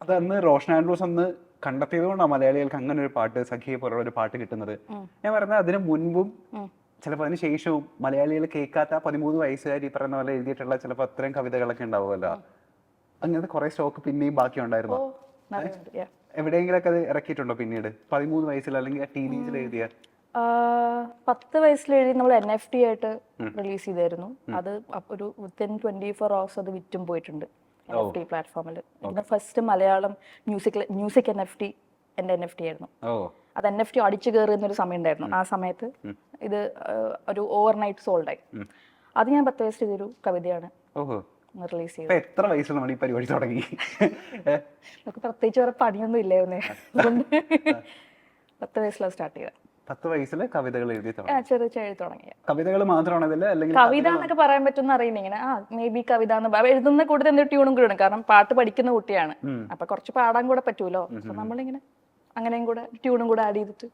അത് അന്ന് റോഷൻ ആൻഡ്രൂസ് അന്ന് കണ്ടെത്തിയത് കൊണ്ടാണ് മലയാളികൾക്ക് അങ്ങനെ ഒരു പാട്ട് സഖിയെ പോലുള്ള ഒരു പാട്ട് കിട്ടുന്നത്. ഞാൻ പറയുന്നത് അതിന് മുൻപും ചിലപ്പോൾ അതിന് ശേഷവും മലയാളികൾ കേൾക്കാത്ത പതിമൂന്ന് വയസ്സുകാർ ഈ പറയുന്ന പോലെ എഴുതിയിട്ടുള്ള ചിലപ്പോൾ അത്രയും കവിതകളൊക്കെ ഉണ്ടാവുമല്ലോ. അങ്ങനത്തെ കുറെ സ്റ്റോക്ക് പിന്നെയും ബാക്കി ഉണ്ടായിരുന്നു. എവിടെയെങ്കിലൊക്കെ അത് ഇറക്കിയിട്ടുണ്ടോ പിന്നീട്? പതിമൂന്ന് വയസ്സിൽ അല്ലെങ്കിൽ ടീനേജിൽ എഴുതിയ? പത്ത് വയസ്സിൽ എഴുതി നമ്മൾ എൻ എഫ് ടി ആയിട്ട് റിലീസ് ചെയ്തായിരുന്നു. അത് ഒരു വിത്തിൻ ട്വന്റി ഫോർ അവേഴ്സ് അത് വിറ്റും പോയിട്ടുണ്ട് എൻ എഫ് ടി പ്ലാറ്റ്ഫോമിൽ പിന്നെ first Malayalam music music N F T എന്റെ എൻ എഫ് ടി ആയിരുന്നു. അത് എൻ എഫ് ടി അടിച്ചു കയറുന്നൊരു സമയം ഉണ്ടായിരുന്നു. ആ സമയത്ത് ഇത് ഒരു ഓവർനൈറ്റ് സോൾഡായി അത് ഞാൻ പത്ത് വയസ്സിൽ ഇതൊരു കവിതയാണ്. റിലീസ് ചെയ്തു. എത്ര വയസ്സിൽ നമ്മൾ ഈ പരിപാടി തുടങ്ങി? നമുക്ക് പ്രത്യേകിച്ച് വേറെ പണിയൊന്നും ഇല്ലായിരുന്നേ. പത്ത് വയസ്സിലാണ് സ്റ്റാർട്ട് ചെയ്തത്. പത്ത് വയസ്സിൽ കവിതകൾ എഴുതി ചെറിയ എഴുതി തുടങ്ങിയ കവിതകൾ മാത്രമാണ് ഇതിൽ അല്ലെങ്കിൽ കവിത എന്നൊക്കെ പറയാൻ പറ്റുന്ന അറിയില്ല ഇങ്ങനെ. ആ മേ ബി കവിത എന്ന് എഴുതുന്ന കൂടുതൽ എന്തൊരു ട്യൂണും കൂടെ കാരണം പാട്ട് പഠിക്കുന്ന കുട്ടിയാണ്. അപ്പൊ കുറച്ച് പാടാൻ കൂടെ പറ്റൂലോ? അപ്പൊ നമ്മളിങ്ങനെ അങ്ങനെയും കൂടെ ട്യൂണും കൂടെ ആഡ് ചെയ്തിട്ട്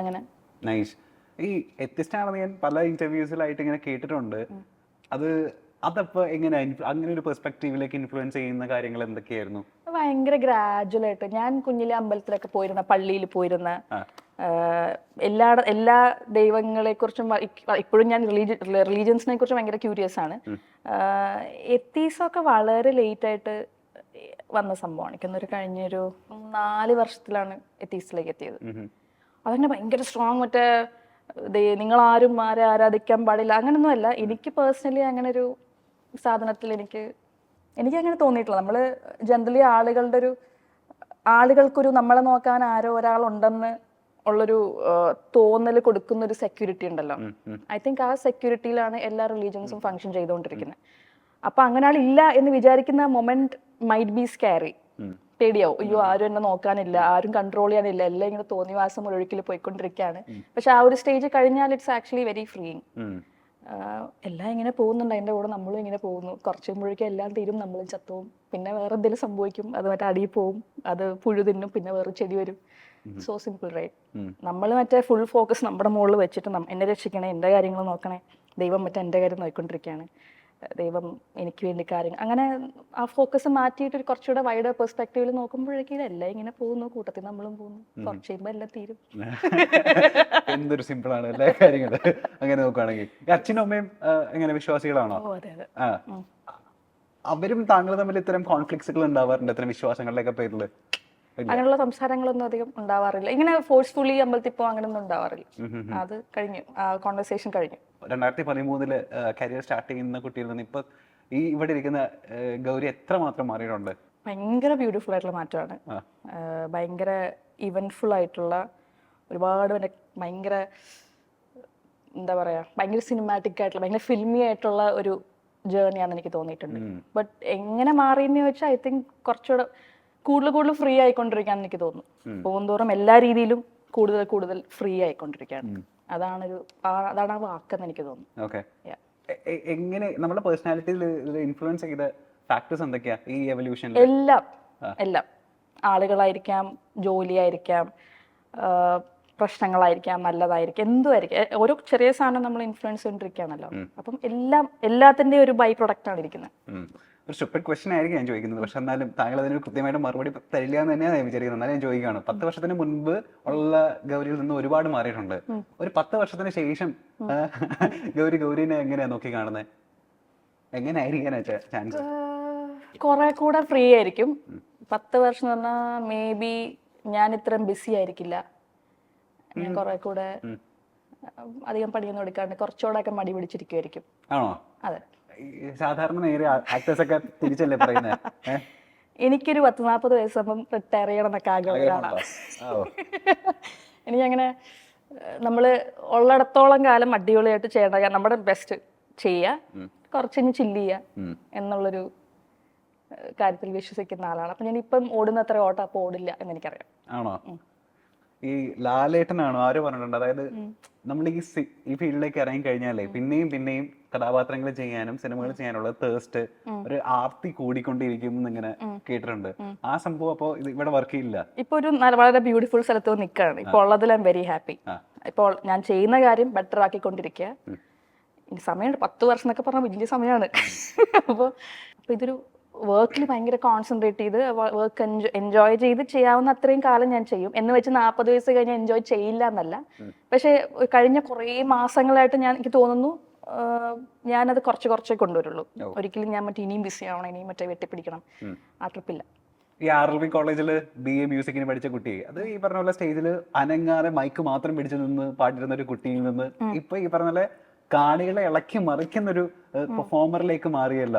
അങ്ങനെ. നൈസ് ഈ എത്തിസ്റ്റാണെന്ന് ഞാൻ പല ഇന്റർവ്യൂസിലായിട്ട് ഇങ്ങനെ കേട്ടിട്ടുണ്ട്. അത് അതപ്പോ എങ്ങനെ അങ്ങനെ ഒരു പെർസ്പെക്റ്റീവിലേക്ക് ഇൻഫ്ലുവൻസ് ചെയ്യുന്ന കാര്യങ്ങൾ എന്തൊക്കെയായിരുന്നു? ഭയങ്കര ഗ്രാജുവൽ ആയിട്ട്. ഞാൻ കുഞ്ഞിലെ അമ്പലത്തിലൊക്കെ പോയിരുന്ന പള്ളിയിൽ പോയിരുന്ന എല്ലാ എല്ലാ ദൈവങ്ങളെ കുറിച്ചും ഇപ്പോഴും ഞാൻ റിലീജിയ റിലീജിയൻസിനെ കുറിച്ച് ഭയങ്കര ക്യൂരിയസ് ആണ്. എത്തീസൊക്കെ വളരെ ലേറ്റ് ആയിട്ട് വന്ന സംഭവമാണ്. എനിക്കൊന്നൊരു കഴിഞ്ഞൊരു നാല് വർഷത്തിലാണ് എത്തീസിലേക്ക് എത്തിയത്. അതങ്ങനെ ഭയങ്കര സ്ട്രോങ് മറ്റേ നിങ്ങൾ ആരും ആരെ ആരാധിക്കാൻ പാടില്ല അങ്ങനൊന്നുമല്ല എനിക്ക് പേഴ്സണലി അങ്ങനെ ഒരു സാധനത്തിൽ എനിക്ക് എനിക്ക് അങ്ങനെ തോന്നിയിട്ടില്ല. നമ്മൾ ജനറലി ആളുകളുടെ ഒരു ആളുകൾക്കൊരു നമ്മളെ നോക്കാൻ ആരോ ഒരാളുണ്ടെന്ന് ഉള്ളൊരു തോന്നൽ കൊടുക്കുന്ന ഒരു സെക്യൂരിറ്റി ഉണ്ടല്ലോ. ഐ തിങ്ക് ആ സെക്യൂരിറ്റിയിലാണ് എല്ലാ റിലീജിയൻസും ഫങ്ഷൻ ചെയ്തുകൊണ്ടിരിക്കുന്നത് അപ്പൊ അങ്ങനെ ആളില്ല എന്ന് വിചാരിക്കുന്ന മൊമെന്റ് മൈറ്റ് ബി സ്കാരി. പേടിയാവും. അയ്യോ ആരും എന്നെ നോക്കാനില്ല ആരും കൺട്രോൾ ചെയ്യാനില്ല എല്ലാം ഇങ്ങനെ തോന്നിവാസം ഒഴുക്കിൽ പോയിക്കൊണ്ടിരിക്കുകയാണ് പക്ഷെ ആ ഒരു സ്റ്റേജ് കഴിഞ്ഞാൽ ഇറ്റ്സ് ആക്ച്വലി വെരി ഫ്രീയിങ്. എല്ലാം ഇങ്ങനെ പോകുന്നുണ്ട്. അതിന്റെ കൂടെ നമ്മളും ഇങ്ങനെ പോകുന്നു. കുറച്ച് കഴിയുമ്പോഴേക്കും എല്ലാം തീരും നമ്മളും ചത്തവും പിന്നെ വേറെ എന്തെങ്കിലും സംഭവിക്കും. അത് മറ്റേ അടിയിൽ പോവും. അത് പുഴു തിന്നും പിന്നെ വേറെ ചെടി വരും. So simple right. നമ്മൾ മറ്റേ ഫുൾ ഫോക്കസ് നമ്മുടെ മുകളിൽ വെച്ചിട്ട് എന്നെ രക്ഷിക്കണേ എന്റെ കാര്യങ്ങൾ നോക്കണേ. ദൈവം മറ്റേ എന്റെ കാര്യം നോക്കിക്കൊണ്ടിരിക്കുകയാണ് ദൈവം എനിക്ക് വേണ്ടി കാര്യങ്ങൾ അങ്ങനെ ആ ഫോക്കസ് മാറ്റിയിട്ട് ഒരു കുറച്ചുകൂടെ വൈഡ് പെർസ്പെക്റ്റീവിൽ നോക്കുമ്പോഴേക്കും ഇതെല്ലാം ഇങ്ങനെ പോകുന്നു കൂട്ടത്തിൽ നമ്മളും പോകുന്നു. കുറച്ച് കഴിയുമ്പോൾ എല്ലാം തീരും. എന്തൊരു സിമ്പിൾ ആണ് എല്ലാ കാര്യങ്ങളും. അങ്ങനെ നോക്കുകയാണെങ്കിൽ അച്ഛനും അമ്മയും എങ്ങനെ വിശ്വാസികളാണോ? അതെ അതെ. അവരും താങ്കൾ തമ്മിൽ ഇത്തരം കോൺഫ്ലിക്സുകൾ ഉണ്ടാവാറുണ്ട്? ഇത്തരം വിശ്വാസങ്ങളുടെയൊക്കെ ഇല്ല. അങ്ങനെയുള്ള സംസാരങ്ങളൊന്നും അധികം ഉണ്ടാവാറില്ല. ഇങ്ങനെ ഫോഴ്സ്ഫുള്ളി അമ്പലത്തിൽ അങ്ങനെ ഒന്നും ഉണ്ടാവാറില്ല. അത് കഴിഞ്ഞു. കോൺവെർസേഷൻ കഴിഞ്ഞു. രണ്ടായിരത്തി പതിമൂന്നിൽ കരിയർ സ്റ്റാർട്ട് ചെയ്യുന്ന കുട്ടിയിൽ നിന്ന് ഇപ്പൊ ഈ ഇവിടെ ഇരിക്കുന്ന ഗൗരി എത്ര മാത്രം മാറിയിട്ടുണ്ട്? ഭയങ്കര ബ്യൂട്ടിഫുൾ ആയിട്ടുള്ള മാറ്റമാണ്. ഭയങ്കര ഇവന്റ്ഫുൾ ആയിട്ടുള്ള ഒരുപാട് ഭയങ്കര എന്താ പറയാ ഭയങ്കര സിനിമാറ്റിക് ആയിട്ടുള്ള ഭയങ്കര ഫിൽമി ആയിട്ടുള്ള ഒരു ജേർണിയാന്ന് എനിക്ക് തോന്നിയിട്ടുണ്ട്. ബട്ട് എങ്ങനെ മാറിയെന്ന് ചോദിച്ചാൽ ഐ തിങ്ക് കുറച്ചുകൂടെ കൂടുതൽ കൂടുതൽ ഫ്രീ ആയിക്കൊണ്ടിരിക്കാൻ എനിക്ക് തോന്നുന്നു. പോകുന്തോറും എല്ലാ രീതിയിലും കൂടുതൽ കൂടുതൽ ഫ്രീ ആയിക്കൊണ്ടിരിക്കുകയാണ്. അതാണൊരു ഒരു അതാണ് ആ വാക്കെന്ന് എനിക്ക് തോന്നുന്നു. ഓക്കെ. എങ്ങനെ നമ്മുടെ പേഴ്സണാലിറ്റിയിൽ ഇൻഫ്ലുവൻസ് ചെയ്ത ഫാക്ടേഴ്സ് എന്തൊക്കെയാ ഈ എവല്യൂഷൻ എല്ലാം എല്ലാം. ആളുകളായിരിക്കാം ജോലിയായിരിക്കാം പ്രശ്നങ്ങളായിരിക്കാം നല്ലതായിരിക്കാം എന്തും ആയിരിക്കാം ഓരോ ചെറിയ സാധനം നമ്മൾ ഇൻഫ്ലുവൻസ് ചെയ്തിരിക്കുകയാണല്ലോ അപ്പം എല്ലാം എല്ലാത്തിന്റെയും ഒരു ബൈ പ്രൊഡക്റ്റ് ആണ് ഇരിക്കുന്നത്. ഒരു സ്റ്റുപ്പിഡ് ക്വസ്റ്റൻ ആയിരിക്കും ഞാൻ ചോദിക്കുന്നത്. പക്ഷെ എന്നാലും താങ്കൾ അതിന് കൃത്യമായിട്ട് മറുപടി തരില്ല എന്ന് തന്നെയാണ് ഞാൻ വിചാരിക്കുന്നത്. എന്നാലും ഞാൻ ചോദിക്കുകയാണ്. പത്ത് വർഷത്തിന് മുൻപ് ഉള്ള ഗൗരിയിൽ നിന്ന് ഒരുപാട് മാറിയിട്ടുണ്ട്. ഒരു പത്ത് വർഷത്തിന് ശേഷം ഗൗരി ഗൗരിനെ എങ്ങനെയാ നോക്കി കാണുന്നത്? എങ്ങനെയായിരിക്കാനാ ചാൻസ് കുറെ കൂടെ ഫ്രീ ആയിരിക്കും. പത്ത് വർഷം എന്ന് പറഞ്ഞാൽ മേ ബി ഞാൻ ഇത്രയും ബിസി ആയിരിക്കില്ല. ഞാൻ കുറെ കൂടെ അധികം പണിയൊന്നും എടുക്കാണ്ട് കുറച്ചുകൂടെ ഒക്കെ മടി പിടിച്ചിരിക്കുമായിരിക്കും ആണോ? അതെ. സാധാരണ നേരെ ആക്ടേഴ്സ് ഒക്കെ തിരിച്ചല്ലേ പറയുന്നത് എനിക്കൊരു പത്ത് നാൽപ്പത് വയസ്സാകുമ്പം റിട്ടയർ ചെയ്യണം എന്നൊക്കെ ആഗ്രഹമാണ് എനിക്കങ്ങനെ നമ്മൾ ഉള്ളിടത്തോളം കാലം അടിപൊളിയായിട്ട് ചെയ്യേണ്ട നമ്മുടെ ബെസ്റ്റ് ചെയ്യുക കുറച്ച് ഇനി ചില്ല് ചെയ്യുക. എന്നുള്ളൊരു കാര്യത്തിൽ വിശ്വസിക്കുന്ന ആളാണ്. അപ്പം ഞാൻ ഇപ്പം ഓടുന്ന അത്ര ഓട്ടം അപ്പോൾ ഓടില്ല എന്ന് എനിക്കറിയാം ആണോ ഈ ലാലേട്ടനാണോ? ആരോ പറഞ്ഞിട്ടുണ്ട്. അതായത് നമ്മൾ ഈ ഈ ഫീൽഡിലേക്ക് ഇറങ്ങി കഴിഞ്ഞാലേ പിന്നെയും പിന്നെയും കഥാപാത്രങ്ങൾ ചെയ്യാനും സിനിമകൾ ചെയ്യാനുള്ള തേസ്റ്റ് ഒരു ആർത്തി കൂടിക്കൊണ്ടിരിക്കും എന്നിങ്ങനെ കേട്ടിട്ടുണ്ട്. ആ സംഭവം അപ്പോ ഇവിടെ വർക്ക് ചെയ്യില്ല? ഇപ്പൊ ഒരു വളരെ ബ്യൂട്ടിഫുൾ സ്ഥലത്ത് നിൽക്കുകയാണ് ഇപ്പോൾ ഉള്ളതിൽ ഐ വെരി ഹാപ്പി. ഇപ്പോൾ ഞാൻ ചെയ്യുന്ന കാര്യം ബെറ്റർ ആക്കിക്കൊണ്ടിരിക്കുക. ഇനി സമയമുണ്ട്. പത്ത് വർഷം എന്നൊക്കെ പറഞ്ഞാൽ വലിയ സമയമാണ്. അപ്പോൾ അപ്പോൾ ഇതൊരു വർക്കിൽ ഭയങ്കര കോൺസെൻട്രേറ്റ് ചെയ്ത് വർക്ക് എൻജോയ് ചെയ്ത് ചെയ്യാവുന്ന അത്രയും കാലം ഞാൻ ചെയ്യും. എന്ന് വെച്ച് നാൽപ്പത് വയസ്സ് കഴിഞ്ഞാൽ എൻജോയ് ചെയ്യില്ല എന്നല്ല. പക്ഷേ കഴിഞ്ഞ കുറേ മാസങ്ങളായിട്ട് ഞാൻ എനിക്ക് തോന്നുന്നു ഞാനത് കുറച്ച് കുറച്ചേ കൊണ്ടുവരുള്ളൂ. ഒരിക്കലും ഞാൻ മറ്റേ ഇനിയും ബിസി ആവണം ഇനിയും മറ്റേ വെട്ടിപ്പിടിക്കണം. ആ ട്രിപ്പില്ല ഈ ആർ എൽ ബി കോളേജിൽ ബി എ മ്യൂസിക്കിന് പഠിച്ച കുട്ടി അത് ഈ പറഞ്ഞ പോലെ സ്റ്റേജിൽ അനങ്ങാതെ മൈക്ക് മാത്രം പിടിച്ചു നിന്ന് പാടിരുന്ന ഒരു കുട്ടിയിൽ നിന്ന് ഇപ്പൊ ഈ പറഞ്ഞ പോലെ കാണികളെ ഇളക്കി മറിക്കുന്ന ഒരു പെർഫോമറിലേക്ക് മാറിയല്ല.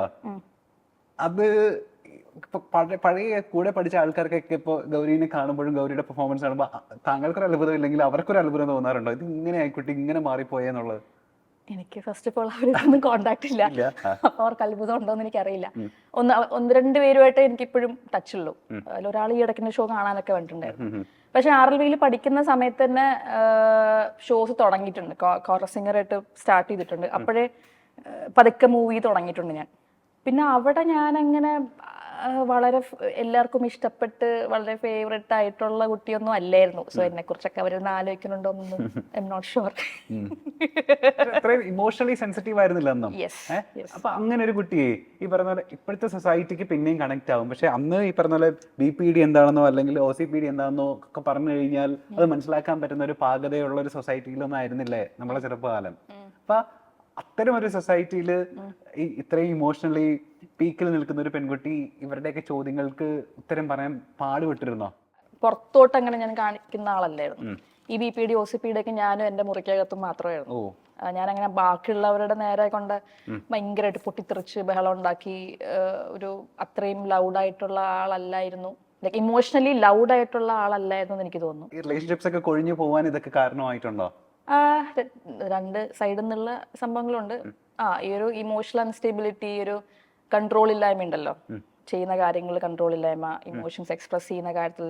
അത് പഴയ കൂടെ പഠിച്ച ആൾക്കാർക്കൊക്കെ ഇപ്പൊ ഗൗരീനെ കാണുമ്പോഴും ഗൗരിയുടെ പെർഫോമൻസ് കാണുമ്പോൾ താങ്കൾക്കൊരു അത്ഭുതം ഇല്ലെങ്കിൽ അവർക്കൊരു അത്ഭുതം തോന്നാറുണ്ടോ? ഇത് ഇങ്ങനെ ആയിക്കുട്ടി ഇങ്ങനെ മാറിപ്പോയെന്നുള്ളത്. എനിക്ക് ഫസ്റ്റ് ഓഫ് ഓൾ അവരൊന്നും കോണ്ടാക്ട് ഇല്ല. അപ്പൊ അവർക്ക് അത്ഭുതം ഉണ്ടോ എന്ന് എനിക്കറിയില്ല ഒന്ന് ഒന്ന് രണ്ട് പേരുമായിട്ട് എനിക്ക് ഇപ്പോഴും ടച്ച് ഉള്ളൂ അതിൽ ഒരാൾ ഈ ഇടയ്ക്കുന്ന ഷോ കാണാനൊക്കെ വേണ്ടിട്ടുണ്ടായിരുന്നു. പക്ഷെ ആർ എൽ വിയിൽ പഠിക്കുന്ന സമയത്ത് തന്നെ ഷോസ് തുടങ്ങിയിട്ടുണ്ട്. കോറസ് സിംഗറായിട്ട് സ്റ്റാർട്ട് ചെയ്തിട്ടുണ്ട്. അപ്പോഴേ പതുക്കെ മൂവി തുടങ്ങിയിട്ടുണ്ട് ഞാൻ. പിന്നെ അവിടെ ഞാൻ അങ്ങനെ വളരെ എല്ലാവർക്കും ഇഷ്ടപ്പെട്ട് വളരെ ഫേവറേറ്റ് ആയിട്ടുള്ള കുട്ടിയൊന്നും അല്ലായിരുന്നു. സോ എന്നെ കുറിച്ചൊക്കെ അവരൊന്ന് ആലോചിക്കുന്നുണ്ടോ എന്ന് I not sure emotionally sensitive ആയിരുന്നില്ല അന്നും? അപ്പൊ അങ്ങനെ ഒരു കുട്ടിയെ ഈ പറഞ്ഞ പോലെ ഇപ്പോഴത്തെ സൊസൈറ്റിക്ക് പിന്നെയും കണക്ട് ആവും. പക്ഷെ അന്ന് ഈ പറഞ്ഞ പോലെ ബി പി ഡി എന്താണെന്നോ അല്ലെങ്കിൽ ഒ സി പി ഡി എന്താണെന്നോ ഒക്കെ പറഞ്ഞു കഴിഞ്ഞാൽ അത് മനസ്സിലാക്കാൻ പറ്റുന്ന ഒരു പാകതയുള്ള ഒരു സൊസൈറ്റിയിലൊന്നും ആയിരുന്നില്ലേ നമ്മളെ ചെറുപ്പകാലം? അപ്പൊ അത്തരം ഒരു സൊസൈറ്റിയിൽ ഈ ഇത്രയും ഇമോഷണലി പീക്കിൽ നിൽക്കുന്ന ഒരു പെൺകുട്ടി ഇവരുടെയൊക്കെ ചോദ്യങ്ങൾക്ക് ഉത്തരം പറയാൻ പാടുപെട്ടിരുന്നോ? പുറത്തോട്ട് അങ്ങനെ ഞാൻ കാണിക്കുന്ന ആളല്ലായിരുന്നു. ഈ B P D O C P D ഒക്കെ ഞാനും എന്റെ മുറിക്കകത്തും മാത്രമായിരുന്നു. ഞാൻ അങ്ങനെ ബാക്കിയുള്ളവരുടെ നേരെ കൊണ്ട് ഭയങ്കരമായിട്ട് പൊട്ടിത്തെറിച്ച് ബഹളം ഉണ്ടാക്കി ഒരു അത്രയും ലൗഡായിട്ടുള്ള ആളല്ലായിരുന്നു. ഇമോഷണലി ലൗഡായിട്ടുള്ള ആളല്ലായിരുന്നു എനിക്ക് തോന്നുന്നു. റിലേഷൻഷിപ്സ് ഒക്കെ കൊഴിഞ്ഞു പോവാൻ ഇതൊക്കെ കാരണമായിട്ടുണ്ടോ? രണ്ട് സൈഡിൽ നിന്നുള്ള സംഭവങ്ങളുണ്ട്. ആ ഈ ഒരു ഇമോഷണൽ അൺസ്റ്റേബിലിറ്റി ഈ ഒരു കൺട്രോൾ ഇല്ലായ്മ ഉണ്ടല്ലോ ചെയ്യുന്ന കാര്യങ്ങളിൽ കൺട്രോൾ ഇല്ലായ്മ ഇമോഷൻസ് എക്സ്പ്രസ് ചെയ്യുന്ന കാര്യത്തിൽ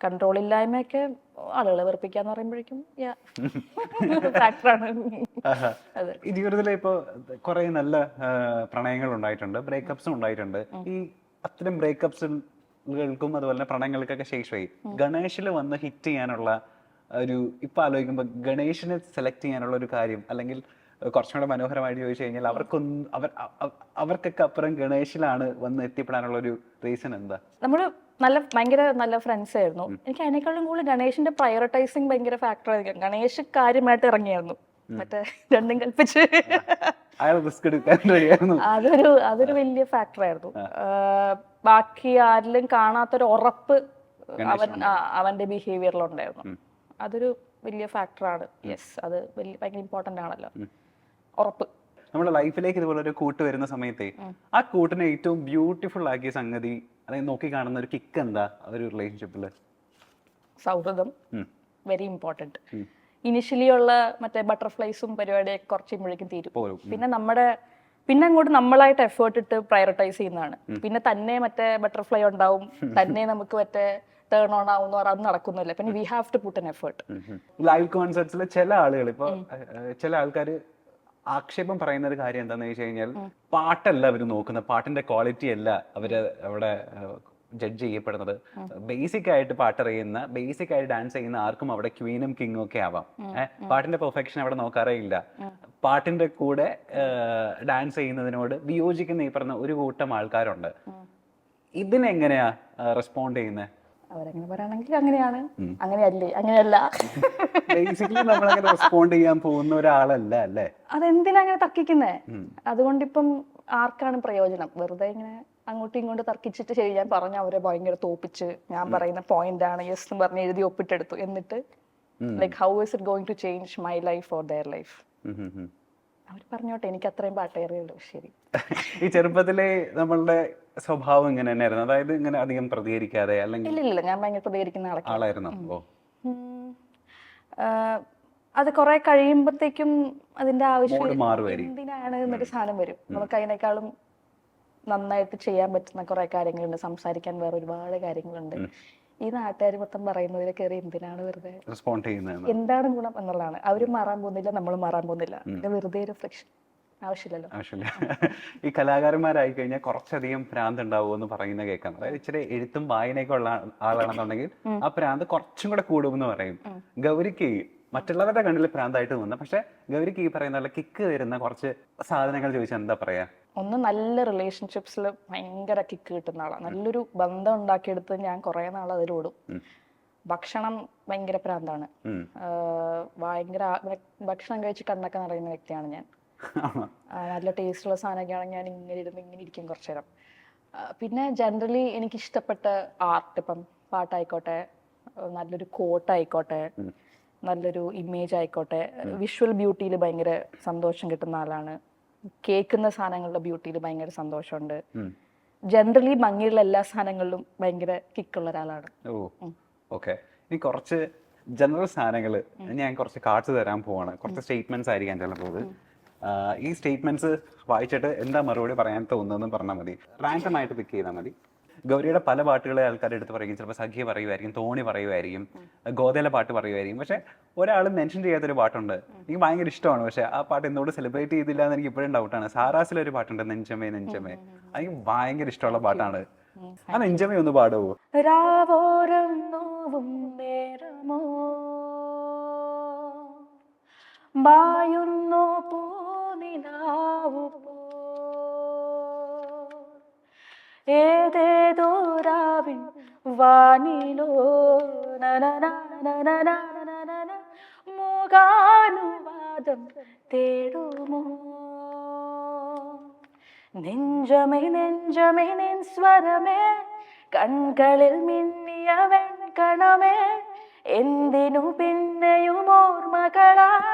കൺട്രോൾ ഇല്ലായ്മയൊക്കെ ആളുകളെ വെറുപ്പിക്കാന്ന് പറയുമ്പോഴേക്കും ഫാക്ടറാണ് ജീവിതത്തിൽ ഇപ്പോ കുറെ നല്ല പ്രണയങ്ങൾ ഉണ്ടായിട്ടുണ്ട്. ബ്രേക്കപ്സും ഉണ്ടായിട്ടുണ്ട്. ഈ അത്തരം ബ്രേക്കപ്സുകൾക്കും അതുപോലെ തന്നെ പ്രണയങ്ങൾക്കൊക്കെ ശേഷമായി ഗണേഷിൽ വന്ന് ഹിറ്റ് ചെയ്യാനുള്ള ഒരു ഇപ്പൊ ആലോചിക്കുമ്പോൾ ഗണേഷിനെ സെലക്ട് ചെയ്യാനുള്ള ഒരു കാര്യം അല്ലെങ്കിൽ കുറച്ചും കൂടെ മനോഹരമായിട്ട് ചോദിച്ചു കഴിഞ്ഞാൽ അവർക്കൊന്നും അവർ അവ- അവർക്കൊക്കെ അപ്പുറം ഗണേഷിലാണ് വന്ന് എത്തിപ്പെടാനുള്ള ഒരു റീസൺ എന്താ? നമ്മൾ നല്ല ഭയങ്കര നല്ല ഫ്രണ്ട്സ് ആയിരുന്നു. എനിക്ക് അതിനേക്കാളും കൂടുതൽ ഗണേഷിന്റെ പ്രയോറിറ്റൈസിങ് ഭയങ്കര ഫാക്ടർ ആയിരിക്കും. ഗണേഷ് കാര്യമായിട്ട് ഇറങ്ങിയായിരുന്നു. മറ്റേ രണ്ടും കൽപ്പിച്ച്. റിസ്ക് എടുക്കാൻ അതൊരു അതൊരു വലിയ ഫാക്ടർ ആയിരുന്നു. ബാക്കി ആരിലും കാണാത്തൊരു ഉറപ്പ് അവൻ അവന്റെ ബിഹേവിയറിൽ ഉണ്ടായിരുന്നു. അതൊരു വലിയ ഫാക്ടറാണ് യെസ് അത് വലിയ ഭയങ്കര ഇമ്പോർട്ടന്റ് ആണല്ലോ. ഉറപ്പ്. നമ്മുടെ ലൈഫിലേക്ക് ഇതുപോലെ ഒരു കൂട്ട് വരുന്ന സമയത്തെ ആ കൂട്ടിനെ ഏറ്റവും ബ്യൂട്ടിഫുൾ ആക്കിയ സംഗതി അതായത് നോക്കി കാണുന്ന ഒരു കിക്ക് എന്താ ഒരു റിലേഷൻഷിപ്പിൽ സൗഹൃദം. വെരി ഇമ്പോർട്ടന്റ് ഇനിഷ്യലി ഉള്ള മറ്റേ ബട്ടർഫ്ലൈസും പരിപാടിയൊക്കെ കുറച്ച് കഴിയുമ്പോഴേക്കും തീരും പിന്നെ നമ്മുടെ പിന്നെ അങ്ങോട്ട് നമ്മളായിട്ട് എഫേർട്ട് ഇട്ട് പ്രയോറിറ്റൈസ് ചെയ്യുന്നതാണ്. പിന്നെ തന്നെ മറ്റേ ബട്ടർഫ്ലൈ ഉണ്ടാവും. തന്നെ നമുക്ക് മറ്റേ ടേൺ ഓൺ ആവുന്നു. അത് നടക്കുന്നില്ല. പിന്നെ we have to put N effort live കോൺസേർട്സിൽ ചില ആളുകൾ ഇപ്പൊ ചില ആൾക്കാർ ആക്ഷേപം പറയുന്ന ഒരു കാര്യം എന്താണെന്ന് വെച്ച് കഴിഞ്ഞാൽ പാട്ടല്ല അവർ നോക്കുന്നത്. പാട്ടിന്റെ ക്വാളിറ്റി അല്ല അവർ അവിടെ ജഡ്ജ് ചെയ്യപ്പെടുന്നത്. ബേസിക് ആയിട്ട് പാട്ടറിയുന്ന ബേസിക് ആയിട്ട് ഡാൻസ് ചെയ്യുന്ന ആർക്കും അവിടെ ക്വീനും കിങ്ങും ഒക്കെ ആവാം. പാട്ടിന്റെ പെർഫെക്ഷൻ അവിടെ നോക്കാറേ ഇല്ല. പാട്ടിന്റെ കൂടെ ഡാൻസ് ചെയ്യുന്നതിനോട് വിയോജിക്കുന്ന ഈ പറഞ്ഞ ഒരു കൂട്ടം ആൾക്കാരുണ്ട്. ഇതിനെങ്ങനെയാ റെസ്പോണ്ട് ചെയ്യുന്നത് അവരങ്ങനെ പറയുകയാണെങ്കിൽ അങ്ങനെയാണ്. അങ്ങനെയല്ലേ? അങ്ങനെയല്ല. ബേസിക്കലി നമ്മളങ്ങനെ റെസ്പോണ്ട് ചെയ്യാൻ പോകുന്ന ഒരാളല്ല അല്ലേ? അതെന്തിനാ അങ്ങനെ തർക്കിക്കുന്നേ? അതുകൊണ്ടിപ്പം ആർക്കാണ് പ്രയോജനം? വെറുതെ ഇങ്ങനെ അങ്ങോട്ടും ഇങ്ങോട്ടും തർക്കിച്ചിട്ട് ശരി ഞാൻ പറഞ്ഞ അവരെ ഭയങ്കര തോപ്പിച്ച് ഞാൻ പറയുന്ന പോയിന്റ് ആണ്. യെസ് എന്ന് പറഞ്ഞ് എഴുതി ഒപ്പിട്ടെടുത്തു. എന്നിട്ട് like how is it going to change my life or their life. അവർ പറഞ്ഞോട്ടെ എനിക്ക് അത്രയും പാട്ടേറിയുള്ളൂ ശരി. ഈ ചെറുപ്പത്തിലെ നമ്മളുടെ സ്വഭാവം ഇങ്ങനെ തന്നെയായിരുന്നു. അതായത് ഇങ്ങനെ അധികം പ്രതികരിക്കാതെ അല്ലെങ്കിൽ ഇല്ല ഇല്ല ഞാൻ ഭയങ്കര പ്രതികരിക്കുന്ന ആളായിരുന്നു. ഓ. അത് കുറെ കഴിയുമ്പോഴത്തേക്കും അതിന്റെ ആവശ്യം എന്തിനാണ് എന്നൊരു സാധനം വരും. നമുക്ക് അതിനേക്കാളും നന്നായിട്ട് ചെയ്യാൻ പറ്റുന്ന കുറെ കാര്യങ്ങളുണ്ട്. സംസാരിക്കാൻ വേറെ ഒരുപാട് കാര്യങ്ങളുണ്ട്. ഈ നാട്ടുകാർ മൊത്തം പറയുന്നതിൽ കയറി എന്തിനാണ് വെറുതെ? റെസ്പോണ്ട് ചെയ്യുന്നത് എന്താണ് ഗുണം എന്നുള്ളതാണ്. അവർ മാറാൻ പോകുന്നില്ല നമ്മൾ മാറാൻ പോകുന്നില്ല. വെറുതെ വെറുതെ റിഫ്ലക്ഷൻ ആവശ്യമില്ലല്ലോ. ആവശ്യമില്ല. ഈ കലാകാരന്മാരായി കഴിഞ്ഞാൽ കുറച്ചധികം പ്രാന്ത് ഭ്രാന്ത് ഉണ്ടാവുമെന്ന് പറയുന്ന കേൾക്കാം. അതായത് ഇച്ചിരി എഴുത്തും വായനയൊക്കെ ഉള്ള ആളാണെന്നുണ്ടെങ്കിൽ ആ പ്രാന്ത് കുറച്ചും കൂടെ കൂടുമെന്ന് പറയും. ഗൗരിക്ക് മറ്റുള്ളവരുടെ കണ്ണിൽ ഭ്രാന്തായിട്ട് തോന്നുന്നു പക്ഷെ ഗൗരിക്ക് ഈ പറയുന്ന പോലെ കിക്ക് തരുന്ന കുറച്ച് സാധനങ്ങൾ ചോദിച്ചാൽ എന്താ പറയാ? ഒന്ന് നല്ല റിലേഷൻഷിപ്സിൽ ഭയങ്കര കിക്ക് കിട്ടുന്ന ആളാണ് നല്ലൊരു ബന്ധം ഉണ്ടാക്കിയെടുത്ത് ഞാൻ കുറേ നാൾ അതിലോടും. ഭക്ഷണം ഭയങ്കര പ്രാന്താണ് ഭയങ്കര ഭക്ഷണം കഴിച്ച് കണ്ണൊക്കെ നിറയുന്ന വ്യക്തിയാണ് ഞാൻ. നല്ല ടേസ്റ്റുള്ള സാധനമൊക്കെ ആണെങ്കിൽ ഞാൻ ഇങ്ങനെ ഇരുന്ന് ഇങ്ങനെ ഇരിക്കും കുറച്ചു നേരം പിന്നെ ജനറലി എനിക്ക് ഇഷ്ടപ്പെട്ട ആർട്ട് ഇപ്പം പാട്ടായിക്കോട്ടെ നല്ലൊരു കോട്ട് ആയിക്കോട്ടെ നല്ലൊരു ഇമേജ് ആയിക്കോട്ടെ. വിഷ്വൽ ബ്യൂട്ടിയിൽ ഭയങ്കര സന്തോഷം കിട്ടുന്ന ആളാണ്. കേൾക്കുന്ന സാധനങ്ങളുടെ ബ്യൂട്ടിയിൽ ഭയങ്കര സന്തോഷമുണ്ട്. ജനറലി ഭംഗിയുള്ള എല്ലാ സാധനങ്ങളിലും ഭയങ്കര കിക്കുള്ള ഒരാളാണ്. ഓക്കെ ഇനി കുറച്ച് ജനറൽ സാധനങ്ങൾ ഞാൻ കുറച്ച് കാർഡ്സ് തരാൻ പോവാണ്. കുറച്ച് സ്റ്റേറ്റ്മെന്റ്സ് ആയിരിക്കാം ചിലപ്പോൾ ഈ സ്റ്റേറ്റ്മെന്റ്സ് വായിച്ചിട്ട് എന്താ മറുപടി പറയാൻ തോന്നുന്നതെന്ന് പറഞ്ഞാൽ മതി. റാൻഡം ആയിട്ട് പിക്ക് ചെയ്താൽ മതി. ഗൗരിയുടെ പല പാട്ടുകളെ ആൾക്കാർ എടുത്ത് പറയും ചിലപ്പോൾ സഖ്യ പറയുമായിരിക്കും തോണി പറയുമായിരിക്കും ഗോതയിലെ പാട്ട് പറയുമായിരിക്കും പക്ഷെ ഒരാൾ മെൻഷൻ ചെയ്യാത്തൊരു പാട്ടുണ്ട്. എനിക്ക് ഭയങ്കര ഇഷ്ടമാണ്. പക്ഷെ ആ പാട്ട് എന്തുകൊണ്ട് സെലിബ്രേറ്റ് ചെയ്തില്ല എന്ന് എനിക്ക് ഇപ്പോഴും ഡൗട്ടാണ് സാറാസിലൊരു പാട്ടുണ്ട് നെഞ്ചമേ നെഞ്ചമേ. എനിക്ക് ഭയങ്കര ഇഷ്ടമുള്ള പാട്ടാണ്. ആ നെഞ്ചമേ ഒന്ന് പാടുവോ? പൂനിലാവു ഏതേതോ രാവിൻ വാനിലോ മോകാനുവാദം തേടുമോ? നെഞ്ചമേ നെഞ്ചമേ നിൻ സ്വരമേ കൺകളിൽ മിന്നിയ വെൺകണമേ എന്തിനു പിന്നെയും ഓർമ്മകളാ?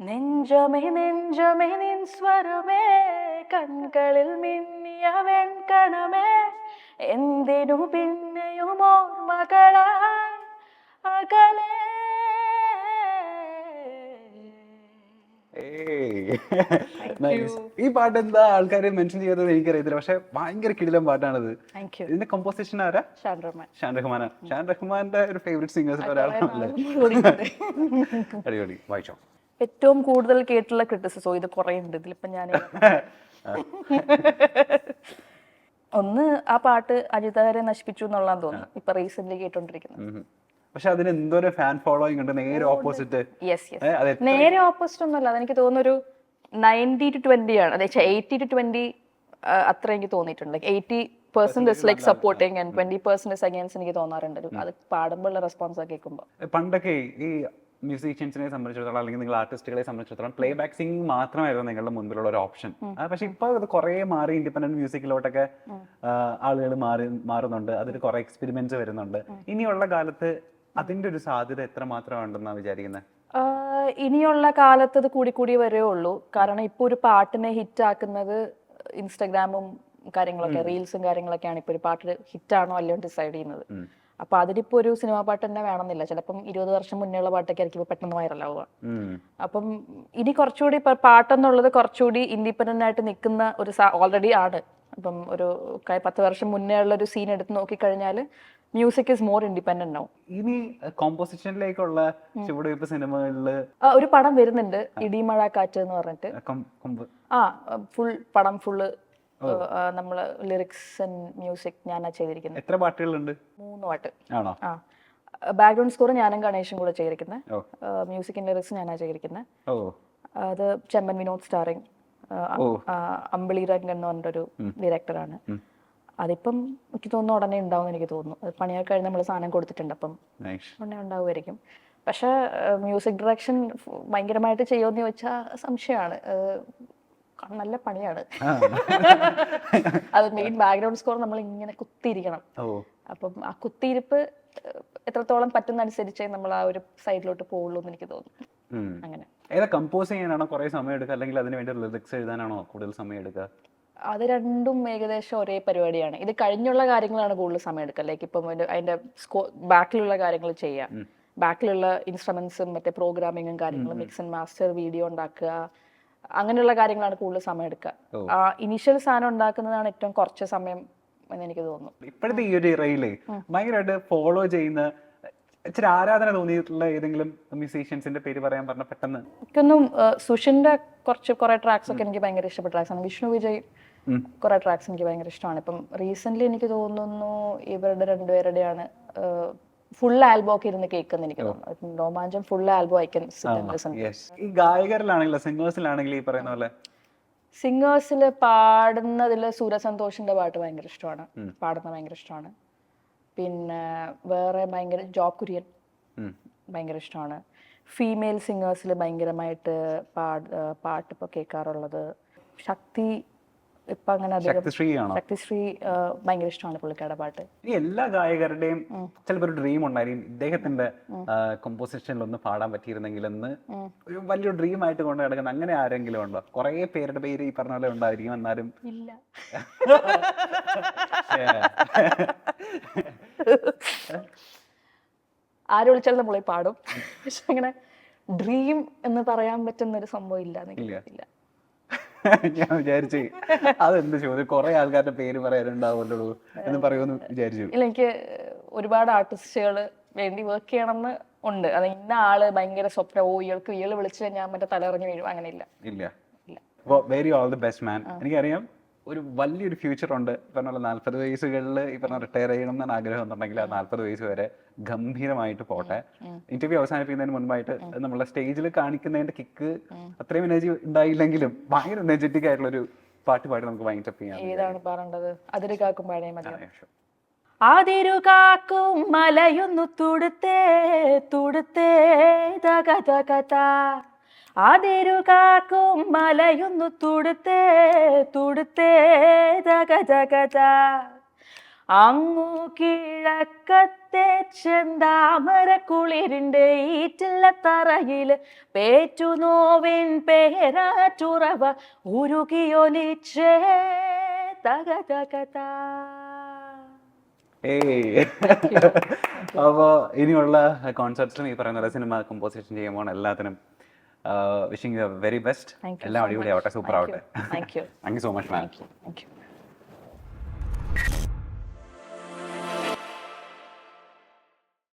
നെഞ്ചമേ നെഞ്ചമേ നിൻ സ്വരമേ കൺകളിൽ മിന്നിയ വെൺകണമേ എന്തിനു പിന്നെയും ഓർമ്മകളായി അകലേ. ഈ പാട്ട് എന്താ ആൾക്കാർ മെൻഷൻ ചെയ്യാത്തത് എനിക്കറിയത്തില്ല പക്ഷെ ഭയങ്കര കിടിലം പാട്ടാണത്. ഇതിന്റെ കമ്പോസിഷൻ ആരാ? ഷാൻ റഹ്മാൻ. ഷാൻ റഹ്മാൻ ഷാൻ റഹ്മാന്റെ ഒരു ഫേവറേറ്റ് സിംഗേഴ്സിൽ ഒരാളാണല്ലേ? അടിപൊളി. വായിച്ചോ. ഏറ്റവും കൂടുതൽ കേട്ടുള്ള ക്രിറ്റിസിസോ ഇത് കുറേ ഉണ്ട്. ഇതിലിപ്പോ ഞാൻ ഒന്ന് ആ പാട്ട് അജിതാരെ നശിപ്പിച്ചു എന്നുള്ളതാണ് തോന്നുന്നു. ഇപ്പൊ റീസെന്റ് കേട്ടോണ്ടിരിക്കുന്നത്. പക്ഷെ അതിന് എന്തോ ഫാൻ ഫോളോയിങ് ഉണ്ട്. നേരെ ഓപ്പോസിറ്റ് നേരെ ഓപ്പോസിറ്റ് ഒന്നുമല്ല. അതെനിക്ക് തോന്നുന്നു ഒരു നയന്റി ടു ട്വന്റി ആണ്. അതെ എയ്റ്റി ടു ട്വന്റി അത്ര എനിക്ക് തോന്നിയിട്ടുണ്ട്. Eighty percent is like supporting and twenty is against എനിക്ക് തോന്നാറുണ്ട്. അത് പാടുമ്പോഴുള്ള റെസ്പോൺസ് കേൾക്കുമ്പോൾ പണ്ടൊക്കെ ഈ മ്യൂസീഷ്യൻസിനെ സംബന്ധിച്ചിടത്തോളം അല്ലെങ്കിൽ നിങ്ങൾ ആർട്ടിസ്റ്റുകളെ സംബന്ധിച്ചിടത്തോളം പ്ലേ ബാക്ക് സിംഗിങ് മാത്രമായിരുന്നു നിങ്ങളുടെ മുൻപിലുള്ള ഒരു ഓപ്ഷൻ പക്ഷെ ഇപ്പൊ അത് കുറെ മാറി ഇൻഡിപെൻഡന്റ് മ്യൂസിക്കിലോട്ടൊക്കെ ആളുകൾ മാറി മാറുന്നുണ്ട്. അതിൽ കുറെ എക്സ്പെരിമെന്റ്സ് വരുന്നുണ്ട്. ഇനിയുള്ള കാലത്ത് അതിന്റെ ഒരു സാധ്യത എത്ര മാത്രം ഉണ്ടെന്നാണ് വിചാരിക്കുന്നത് ഇനിയുള്ള കാലത്ത് അത് കൂടി കൂടി വരേ ഉള്ളൂ. കാരണം ഇപ്പോൾ ഒരു പാട്ടിനെ ഹിറ്റ് ആക്കുന്നത് ഇൻസ്റ്റാഗ്രാമും കാര്യങ്ങളൊക്കെ റീൽസും കാര്യങ്ങളൊക്കെയാണ് ഇപ്പോൾ ഒരു പാട്ട് ഹിറ്റ് ആണോ അല്ലയോ ഡിസൈഡ് ചെയ്യുന്നത്. അപ്പൊ അതിലിപ്പോ ഒരു സിനിമാ പാട്ട് തന്നെ വേണമെന്നില്ല. ചിലപ്പം ഇരുപത് വർഷം മുന്നേ ഉള്ള പാട്ടൊക്കെ ആയിരിക്കും പെട്ടെന്ന് വൈറലാവുക അപ്പം ഇനി കുറച്ചുകൂടി ഇപ്പൊ പാട്ടെന്നുള്ളത് കുറച്ചുകൂടി ഇൻഡിപെൻഡന്റ് ആയിട്ട് നിൽക്കുന്ന ഒരു ഓൾറെഡി ആണ്. അപ്പം ഒരു പത്ത് വർഷം മുന്നേ ഉള്ള ഒരു സീൻ എടുത്ത് നോക്കിക്കഴിഞ്ഞാൽ മ്യൂസിക് ഇസ് മോർ ഇൻഡിപെൻഡന്റ് ആവും ഇനി കോമ്പോസിഷനിലേക്കുള്ള സിനിമകളിൽ ഒരു പടം വരുന്നുണ്ട്. ഇടിമഴ കാറ്റ് എന്ന് പറഞ്ഞിട്ട്. ആ ഫുൾ പടം ഫുള്ള് നമ്മൾ ലിറിക്സ് ആൻഡ് മ്യൂസിക് ഞാനാ ചെയ്തിരിക്കുന്നത് എത്ര പാട്ടുകളുണ്ട്? മൂന്ന് പാട്ട്. ആണോ? ആ. ബാക്ക്ഗ്രൗണ്ട് സ്കോർ ഞാനും ഗണേഷും കൂടെ ചെയ്തിരിക്കുന്നത് മ്യൂസിക് മ്യൂസിക് ലിറിക്സ് ഞാനാ ചെയ്തിരിക്കുന്നത് അത് ചെമ്പൻ വിനോദ് സ്റ്റാറിങ്. അമ്പിളി രംഗൻ എന്ന് പറഞ്ഞൊരു ഡയറക്ടറാണ് അതിപ്പം എനിക്ക് തോന്നുന്നു ഉടനെ ഉണ്ടാവും എനിക്ക് തോന്നുന്നു. അത് പണിയൊക്കെ കഴിഞ്ഞ് നമ്മൾ സാധനം കൊടുത്തിട്ടുണ്ട് അപ്പം ഉടനെ ഉണ്ടാവുമായിരിക്കും. പക്ഷെ മ്യൂസിക് ഡയറക്ഷൻ ഭയങ്കരമായിട്ട് ചെയ്യുമെന്ന് ചോദിച്ചാൽ സംശയമാണ്. നല്ല പണിയാണ്. അത് മെയിൻ ബാക്ക്ഗ്രൗണ്ട് സ്കോർ നമ്മൾ ഇങ്ങനെ കുത്തിയിരിക്കണം അപ്പം ആ കുത്തിയിരിപ്പ് എത്രത്തോളം പറ്റുന്ന പറ്റുന്നതനുസരിച്ചേ നമ്മൾ ആ ഒരു സൈഡിലോട്ട് പോകുള്ളൂ എന്ന് എനിക്ക് തോന്നുന്നു. അങ്ങനെ. ഏതാ കമ്പോസ് ചെയ്യാനാണോ കുറെ സമയം എടുക്കുക? അല്ലെങ്കിൽ അതിന് വേണ്ടി ലിറിക്സ് എഴുതാനാണോ കൂടുതൽ സമയം എടുക്കുക? അത് രണ്ടും ഏകദേശം ഒരേ പരിപാടിയാണ്. ഇത് കഴിഞ്ഞുള്ള കാര്യങ്ങളാണ് കൂടുതൽ സമയം എടുക്കുക. ലൈക്ക് ഇപ്പം അതിന്റെ സ്കോ ബാക്കിലുള്ള കാര്യങ്ങൾ ചെയ്യാം. ബാക്കിലുള്ള ഇൻസ്ട്രുമെന്റ്സും മറ്റേ പ്രോഗ്രാമിങ്ങും കാര്യങ്ങളും മിക്സ് ആൻഡ് മാസ്റ്റർ വീഡിയോ ഉണ്ടാക്കുക. അങ്ങനെയുള്ള കാര്യങ്ങളാണ് കൂടുതൽ സമയം എടുക്കുക. ഇനിഷ്യൽ ആ ഇനീഷ്യൽ സാധനം ഉണ്ടാക്കുന്നതാണ് ഏറ്റവും കുറച്ച് സമയം എന്ന് എനിക്ക് തോന്നുന്നു. ഇപ്പോഴത്തെ ഈ ഒരു ഇറയിലേ ഭയങ്കരമായിട്ട് ഫോളോ ചെയ്യുന്ന ഇച്ചിരി ആരാധന തോന്നിയിട്ടുള്ള ഏതെങ്കിലും മ്യൂസീഷ്യൻസിന്റെ പേര് പറയാൻ പറഞ്ഞ പെട്ടെന്ന്? എനിക്കൊന്നും സുഷിന്റെ കുറച്ച് കുറെ ട്രാക്സ് ഒക്കെ എനിക്ക് ഭയങ്കര ഇഷ്ടപ്പെട്ട ട്രാക്സ് ആണ്. വിഷ്ണു വിജയ് കുറെ ട്രാക്സ് എനിക്ക് ഭയങ്കര ഇഷ്ടമാണ്. ഇപ്പം റീസെന്റ് എനിക്ക് തോന്നുന്നു ഇവരുടെ രണ്ടുപേരുടെയാണ് ഫുൾ ആൽബം ഒക്കെ ഇരുന്ന് കേൾക്കുന്ന എനിക്ക് തോന്നുന്നു. രോമാഞ്ചം ഫുൾ ആൽബം അയക്കാൻ ഈ ഗായകരിലാണെങ്കിലും സിംഗേഴ്സിലാണെങ്കിലും ഈ പറയുന്ന പോലെ? സിംഗേഴ്സിൽ പാടുന്നതിൽ സൂര്യസന്തോഷിന്റെ പാട്ട് ഭയങ്കര ഇഷ്ടമാണ്. പാടുന്നത് ഭയങ്കര ഇഷ്ടമാണ്. പിന്നെ വേറെ ഭയങ്കര ജോബ് കുര്യൻ. ഭയങ്കര ഇഷ്ടമാണ്. ഫീമെയിൽ സിംഗേഴ്സിൽ ഭയങ്കരമായിട്ട് പാട് പാട്ട് ഇപ്പോൾ കേൾക്കാറുള്ളത്. ശക്തി ഇപ്പം അങ്ങനെ അധികം ശക്തിശ്രീ ഭയങ്കര ഇഷ്ടമാണ് പുള്ളിക്കാരുടെ പാട്ട്. ഇനി എല്ലാ ഗായകരുടെയും ചിലപ്പോൾ ഒരു ഡ്രീം ഉണ്ടായിരിക്കും. ഇദ്ദേഹത്തിന്റെ കമ്പോസിഷനിൽ ഒന്ന് പാടാൻ പറ്റിയിരുന്നെങ്കിൽ എന്ന് ഒരു വലിയ ഡ്രീം ആയിട്ട് കൊണ്ട് നടക്കുന്ന അങ്ങനെ ആരെങ്കിലും ഉണ്ടോ? കുറേ പേരുടെ പേര് ഈ പറഞ്ഞ പോലെ ഉണ്ടായിരിക്കും എന്നാലും. ഇല്ല. ആര് വിളിച്ചാലും നമ്മളെ പാടും. പക്ഷെ അങ്ങനെ ഡ്രീം എന്ന് പറയാൻ പറ്റുന്ന ഒരു സംഭവം ഇല്ല. തോന്നുന്നില്ല. ഞാൻ വിചാരിച്ചു അതെന്ത് ചോദ്യം? കുറെ ആൾക്കാരുടെ പേര് പറയാനുണ്ടാവുമല്ലോ എന്ന് പറയുമെന്ന് വിചാരിച്ചു. ഇല്ല എനിക്ക് ഒരുപാട് ആർട്ടിസ്റ്റുകൾ വേണ്ടി വർക്ക് ചെയ്യണമെന്ന് ഉണ്ട്. അത് ഇന്ന ആൾ ഭയങ്കര സ്വപ്ന ഓ ഇയാൾക്ക് ഇയാൾ വിളിച്ചാൽ ഞാൻ മറ്റേ തലറിഞ്ഞു വീഴും. അങ്ങനെ ഇല്ല. ഇല്ല. ഇല്ല അപ്പോൾ very all the best man എനിക്കറിയാം ഒരു വലിയൊരു ഫ്യൂച്ചർ ഉണ്ട്. പറഞ്ഞ പോലെ നാല്പത് വയസ്സുകളിൽ ഈ പറഞ്ഞ റിട്ടയർ ചെയ്യണം എന്നാണ് ആഗ്രഹം എന്നുണ്ടെങ്കിൽ ആ നാൽപ്പത് വയസ്സ് വരെ ഗംഭീരമായിട്ട് പോട്ടെ. ഇന്റർവ്യൂ അവസാനിപ്പിക്കുന്നതിന് മുൻപായിട്ട് നമ്മളെ സ്റ്റേജിൽ കാണിക്കുന്നതിന്റെ കിക്ക് അത്രയും എനർജി ഉണ്ടായില്ലെങ്കിലും ഭയങ്കര എനർജറ്റിക് ആയിട്ടുള്ള ഒരു പാട്ട് പാടി നമുക്ക് വൈൻഡപ്പ് ചെയ്യാം. ഏതാണ് പറയേണ്ടത് അതിര് കാക്കും പാടേ മതി. അതിരു കാക്കും മലയൊന്നു തുടുത്തേ തുടുത്തേ തക തക. അതിരു കാക്കും മലയൊന്നു തുടുത്തേ തുടുത്തേ തക തക അങ്ങു കിഴക്കത്തെ ചെന്താമര കുളിരിന്റെ ഈറ്റില്ല പേറ്റു പേറ്റുനോവിൻ പേരാറ്റുറവ ഉരുകിയൊലിച്ചേ തക തക ത. ഏയ്. അപ്പോ ഇനിയുള്ള കോൺസെർട്സിലും ഈ പറയുന്ന സിനിമ കമ്പോസിഷൻ ചെയ്യുമ്പോൾ എല്ലാത്തിനും വിഷിംഗ് യു വെരി ബെസ്റ്റ് എല്ലാം so അടിപൊളി much. ആവട്ടെ സൂപ്പർ Thank ആവട്ടെ you. Thank you. Thank you so much ma'am